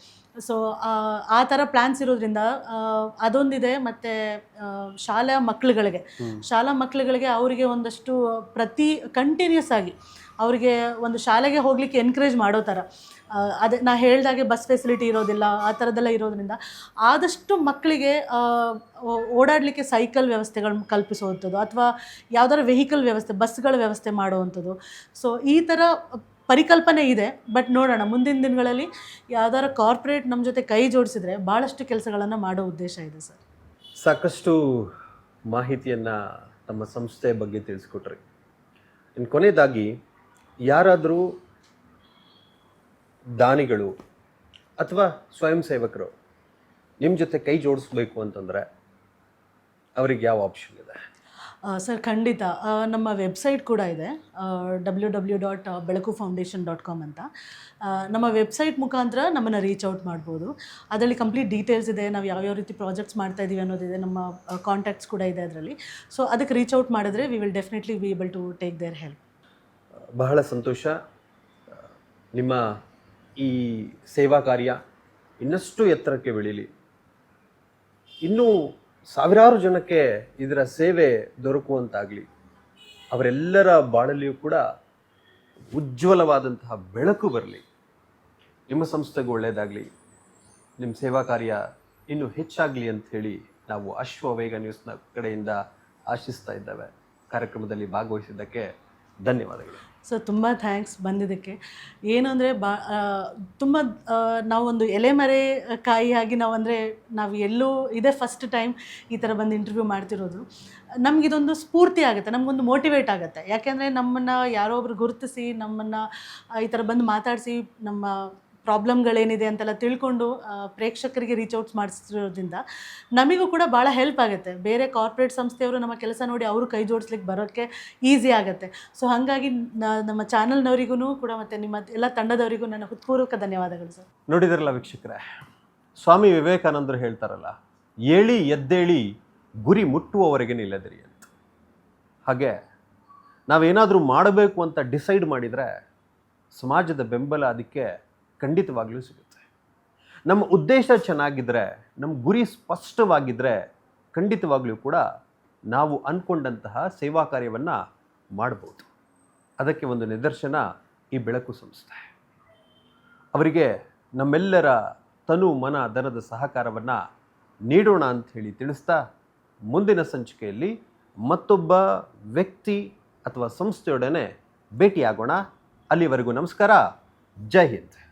ಸೊ ಆ ಥರ ಪ್ಲ್ಯಾನ್ಸ್ ಇರೋದ್ರಿಂದ ಅದೊಂದಿದೆ ಮತ್ತು ಶಾಲಾ ಮಕ್ಕಳುಗಳಿಗೆ ಶಾಲಾ ಮಕ್ಕಳುಗಳಿಗೆ ಅವರಿಗೆ ಒಂದಷ್ಟು ಪ್ರತಿ ಕಂಟಿನ್ಯೂಸ್ ಆಗಿ ಅವರಿಗೆ ಒಂದು ಶಾಲೆಗೆ ಹೋಗಲಿಕ್ಕೆ ಎನ್ಕರೇಜ್ ಮಾಡೋ ಥರ ಅದೇ ನಾ ಹೇಳ್ದಾಗೆ ಬಸ್ ಫೆಸಿಲಿಟಿ ಇರೋದಿಲ್ಲ, ಆ ಥರದ್ದೆಲ್ಲ ಇರೋದ್ರಿಂದ ಆದಷ್ಟು ಮಕ್ಕಳಿಗೆ ಓಡಾಡಲಿಕ್ಕೆ ಸೈಕಲ್ ವ್ಯವಸ್ಥೆಗಳನ್ನ ಕಲ್ಪಿಸುವಂಥದ್ದು ಅಥವಾ ಯಾವ್ದಾದ್ರು ವೆಹಿಕಲ್ ವ್ಯವಸ್ಥೆ ಬಸ್ಗಳ ವ್ಯವಸ್ಥೆ ಮಾಡುವಂಥದ್ದು. ಸೊ ಈ ಥರ ಪರಿಕಲ್ಪನೆ ಇದೆ ಬಟ್ ನೋಡೋಣ, ಮುಂದಿನ ದಿನಗಳಲ್ಲಿ ಯಾವ್ದಾರ ಕಾರ್ಪೊರೇಟ್ ನಮ್ಮ ಜೊತೆ ಕೈ ಜೋಡಿಸಿದ್ರೆ ಭಾಳಷ್ಟು ಕೆಲಸಗಳನ್ನು ಮಾಡೋ ಉದ್ದೇಶ ಇದೆ ಸರ್. ಸಾಕಷ್ಟು ಮಾಹಿತಿಯನ್ನು ತಮ್ಮ ಸಂಸ್ಥೆ ಬಗ್ಗೆ ತಿಳಿಸ್ಕೊಟ್ರಿ. ಇನ್ನು ಕೊನೆಯದಾಗಿ ಯಾರಾದರೂ ದಾನಿಗಳು ಅಥವಾ ಸ್ವಯಂ ಸೇವಕರು ನಿಮ್ಮ ಜೊತೆ ಕೈ ಜೋಡಿಸ್ಬೇಕು ಅಂತಂದರೆ ಅವರಿಗೆ ಯಾವ ಆಪ್ಷನ್ ಇದೆ? ಸರ್ ಖಂಡಿತ. ನಮ್ಮ ವೆಬ್ಸೈಟ್ ಕೂಡ ಇದೆ W W dot Belaku foundation dot com ಅಂತ ನಮ್ಮ ವೆಬ್ಸೈಟ್ ಮುಖಾಂತರ ನಮ್ಮನ್ನು ರೀಚ್ ಔಟ್ ಮಾಡ್ಬೋದು. ಅದರಲ್ಲಿ ಕಂಪ್ಲೀಟ್ ಡೀಟೇಲ್ಸ್ ಇದೆ ನಾವು ಯಾವ್ಯಾವ ರೀತಿ ಪ್ರಾಜೆಕ್ಟ್ಸ್ ಮಾಡ್ತಾ ಇದ್ದೀವಿ ಅನ್ನೋದಿದೆ ನಮ್ಮ ಕಾಂಟ್ಯಾಕ್ಟ್ಸ್ ಕೂಡ ಇದೆ ಅದರಲ್ಲಿ. ಸೊ ಅದಕ್ಕೆ ರೀಚ್ ಔಟ್ ಮಾಡಿದ್ರೆ we will definitely be able to take their help ಬಹಳ ಸಂತೋಷ. ನಿಮ್ಮ ಈ ಸೇವಾ ಕಾರ್ಯ ಇನ್ನಷ್ಟು ಎತ್ತರಕ್ಕೆ ಬೆಳೀಲಿ. ಇನ್ನೂ ಸಾವಿರಾರು ಜನಕ್ಕೆ ಇದರ ಸೇವೆ ದೊರಕುವಂತಾಗಲಿ. ಅವರೆಲ್ಲರ ಬಾಳಲ್ಲಿಯೂ ಕೂಡ ಉಜ್ವಲವಾದಂತಹ ಬೆಳಕು ಬರಲಿ. ನಿಮ್ಮ ಸಂಸ್ಥೆಗೂ ಒಳ್ಳೆಯದಾಗಲಿ ನಿಮ್ಮ ಸೇವಾ ಕಾರ್ಯ ಇನ್ನೂ ಹೆಚ್ಚಾಗಲಿ ಅಂಥೇಳಿ ನಾವು ಅಶ್ವವೇಗ ನ್ಯೂಸ್ನ ಕಡೆಯಿಂದ ಆಶಿಸ್ತಾ ಇದ್ದೇವೆ. ಕಾರ್ಯಕ್ರಮದಲ್ಲಿ ಭಾಗವಹಿಸಿದ್ದಕ್ಕೆ ಧನ್ಯವಾದಗಳು. ಸೊ ತುಂಬ ಥ್ಯಾಂಕ್ಸ್ ಬಂದಿದ್ದಕ್ಕೆ. ಏನು ಅಂದರೆ ಬಾ ತುಂಬ ನಾವೊಂದು ಎಲೆಮರೆ ಕಾಯಿಯಾಗಿ ನಾವು ಅಂದರೆ ನಾವು ಎಲ್ಲೂ ಇದೇ ಫಸ್ಟ್ ಟೈಮ್ ಈ ಥರ ಬಂದು ಇಂಟರ್ವ್ಯೂ ಮಾಡ್ತಿರೋದು. ನಮಗಿದೊಂದು ಸ್ಫೂರ್ತಿ ಆಗುತ್ತೆ, ನಮಗೊಂದು ಮೋಟಿವೇಟ್ ಆಗುತ್ತೆ. ಯಾಕೆಂದರೆ ನಮ್ಮನ್ನು ಯಾರೋ ಒಬ್ರು ಗುರುತಿಸಿ, ನಮ್ಮನ್ನು ಈ ಥರ ಬಂದು ಮಾತಾಡಿಸಿ, ನಮ್ಮ ಪ್ರಾಬ್ಲಮ್ಗಳೇನಿದೆ ಅಂತೆಲ್ಲ ತಿಳ್ಕೊಂಡು ಪ್ರೇಕ್ಷಕರಿಗೆ ರೀಚ್ ಔಟ್ಸ್ ಮಾಡಿಸಿರೋದ್ರಿಂದ ನಮಗೂ ಕೂಡ ಭಾಳ ಹೆಲ್ಪ್ ಆಗುತ್ತೆ. ಬೇರೆ ಕಾರ್ಪೊರೇಟ್ ಸಂಸ್ಥೆಯವರು ನಮ್ಮ ಕೆಲಸ ನೋಡಿ ಅವರು ಕೈ ಜೋಡಿಸ್ಲಿಕ್ಕೆ ಬರೋಕ್ಕೆ ಈಸಿ ಆಗುತ್ತೆ. ಸೊ ಹಾಗಾಗಿ ನಮ್ಮ ಚಾನಲ್ನವರಿಗೂ ಕೂಡ ಮತ್ತು ನಿಮ್ಮ ಎಲ್ಲ ತಂಡದವರಿಗೂ ನನ್ನ ಹೃತ್ಪೂರ್ವಕ ಧನ್ಯವಾದಗಳು ಸರ್. ನೋಡಿದ್ರಲ್ಲ ವೀಕ್ಷಕರೇ, ಸ್ವಾಮಿ ವಿವೇಕಾನಂದರು ಹೇಳ್ತಾರಲ್ಲ, ಏಳಿ ಎದ್ದೇಳಿ ಗುರಿ ಮುಟ್ಟುವವರೆಗೆ ನಿಲ್ಲದಿರಿ ಅಂತ. ಹಾಗೆ ನಾವೇನಾದರೂ ಮಾಡಬೇಕು ಅಂತ ಡಿಸೈಡ್ ಮಾಡಿದರೆ ಸಮಾಜದ ಬೆಂಬಲ ಅದಕ್ಕೆ ಖಂಡಿತವಾಗ್ಲೂ ಸಿಗುತ್ತೆ. ನಮ್ಮ ಉದ್ದೇಶ ಚೆನ್ನಾಗಿದ್ದರೆ ನಮ್ಮ ಗುರಿ ಸ್ಪಷ್ಟವಾಗಿದ್ದರೆ ಖಂಡಿತವಾಗಲೂ ಕೂಡ ನಾವು ಅಂದ್ಕೊಂಡಂತಹ ಸೇವಾ ಕಾರ್ಯವನ್ನು ಮಾಡ್ಬೋದು. ಅದಕ್ಕೆ ಒಂದು ನಿದರ್ಶನ ಈ ಬೆಳಕು ಸಂಸ್ಥೆ ಅವರಿಗೆ ನಮ್ಮೆಲ್ಲರ ತನು ಮನ ದನದ ಸಹಕಾರವನ್ನು ನೀಡೋಣ ಅಂತ ಹೇಳಿ ತಿಳಿಸ್ತಾ, ಮುಂದಿನ ಸಂಚಿಕೆಯಲ್ಲಿ ಮತ್ತೊಬ್ಬ ವ್ಯಕ್ತಿ ಅಥವಾ ಸಂಸ್ಥೆಯೊಡನೆ ಭೇಟಿಯಾಗೋಣ. ಅಲ್ಲಿವರೆಗೂ ನಮಸ್ಕಾರ. ಜೈ ಹಿಂದ್.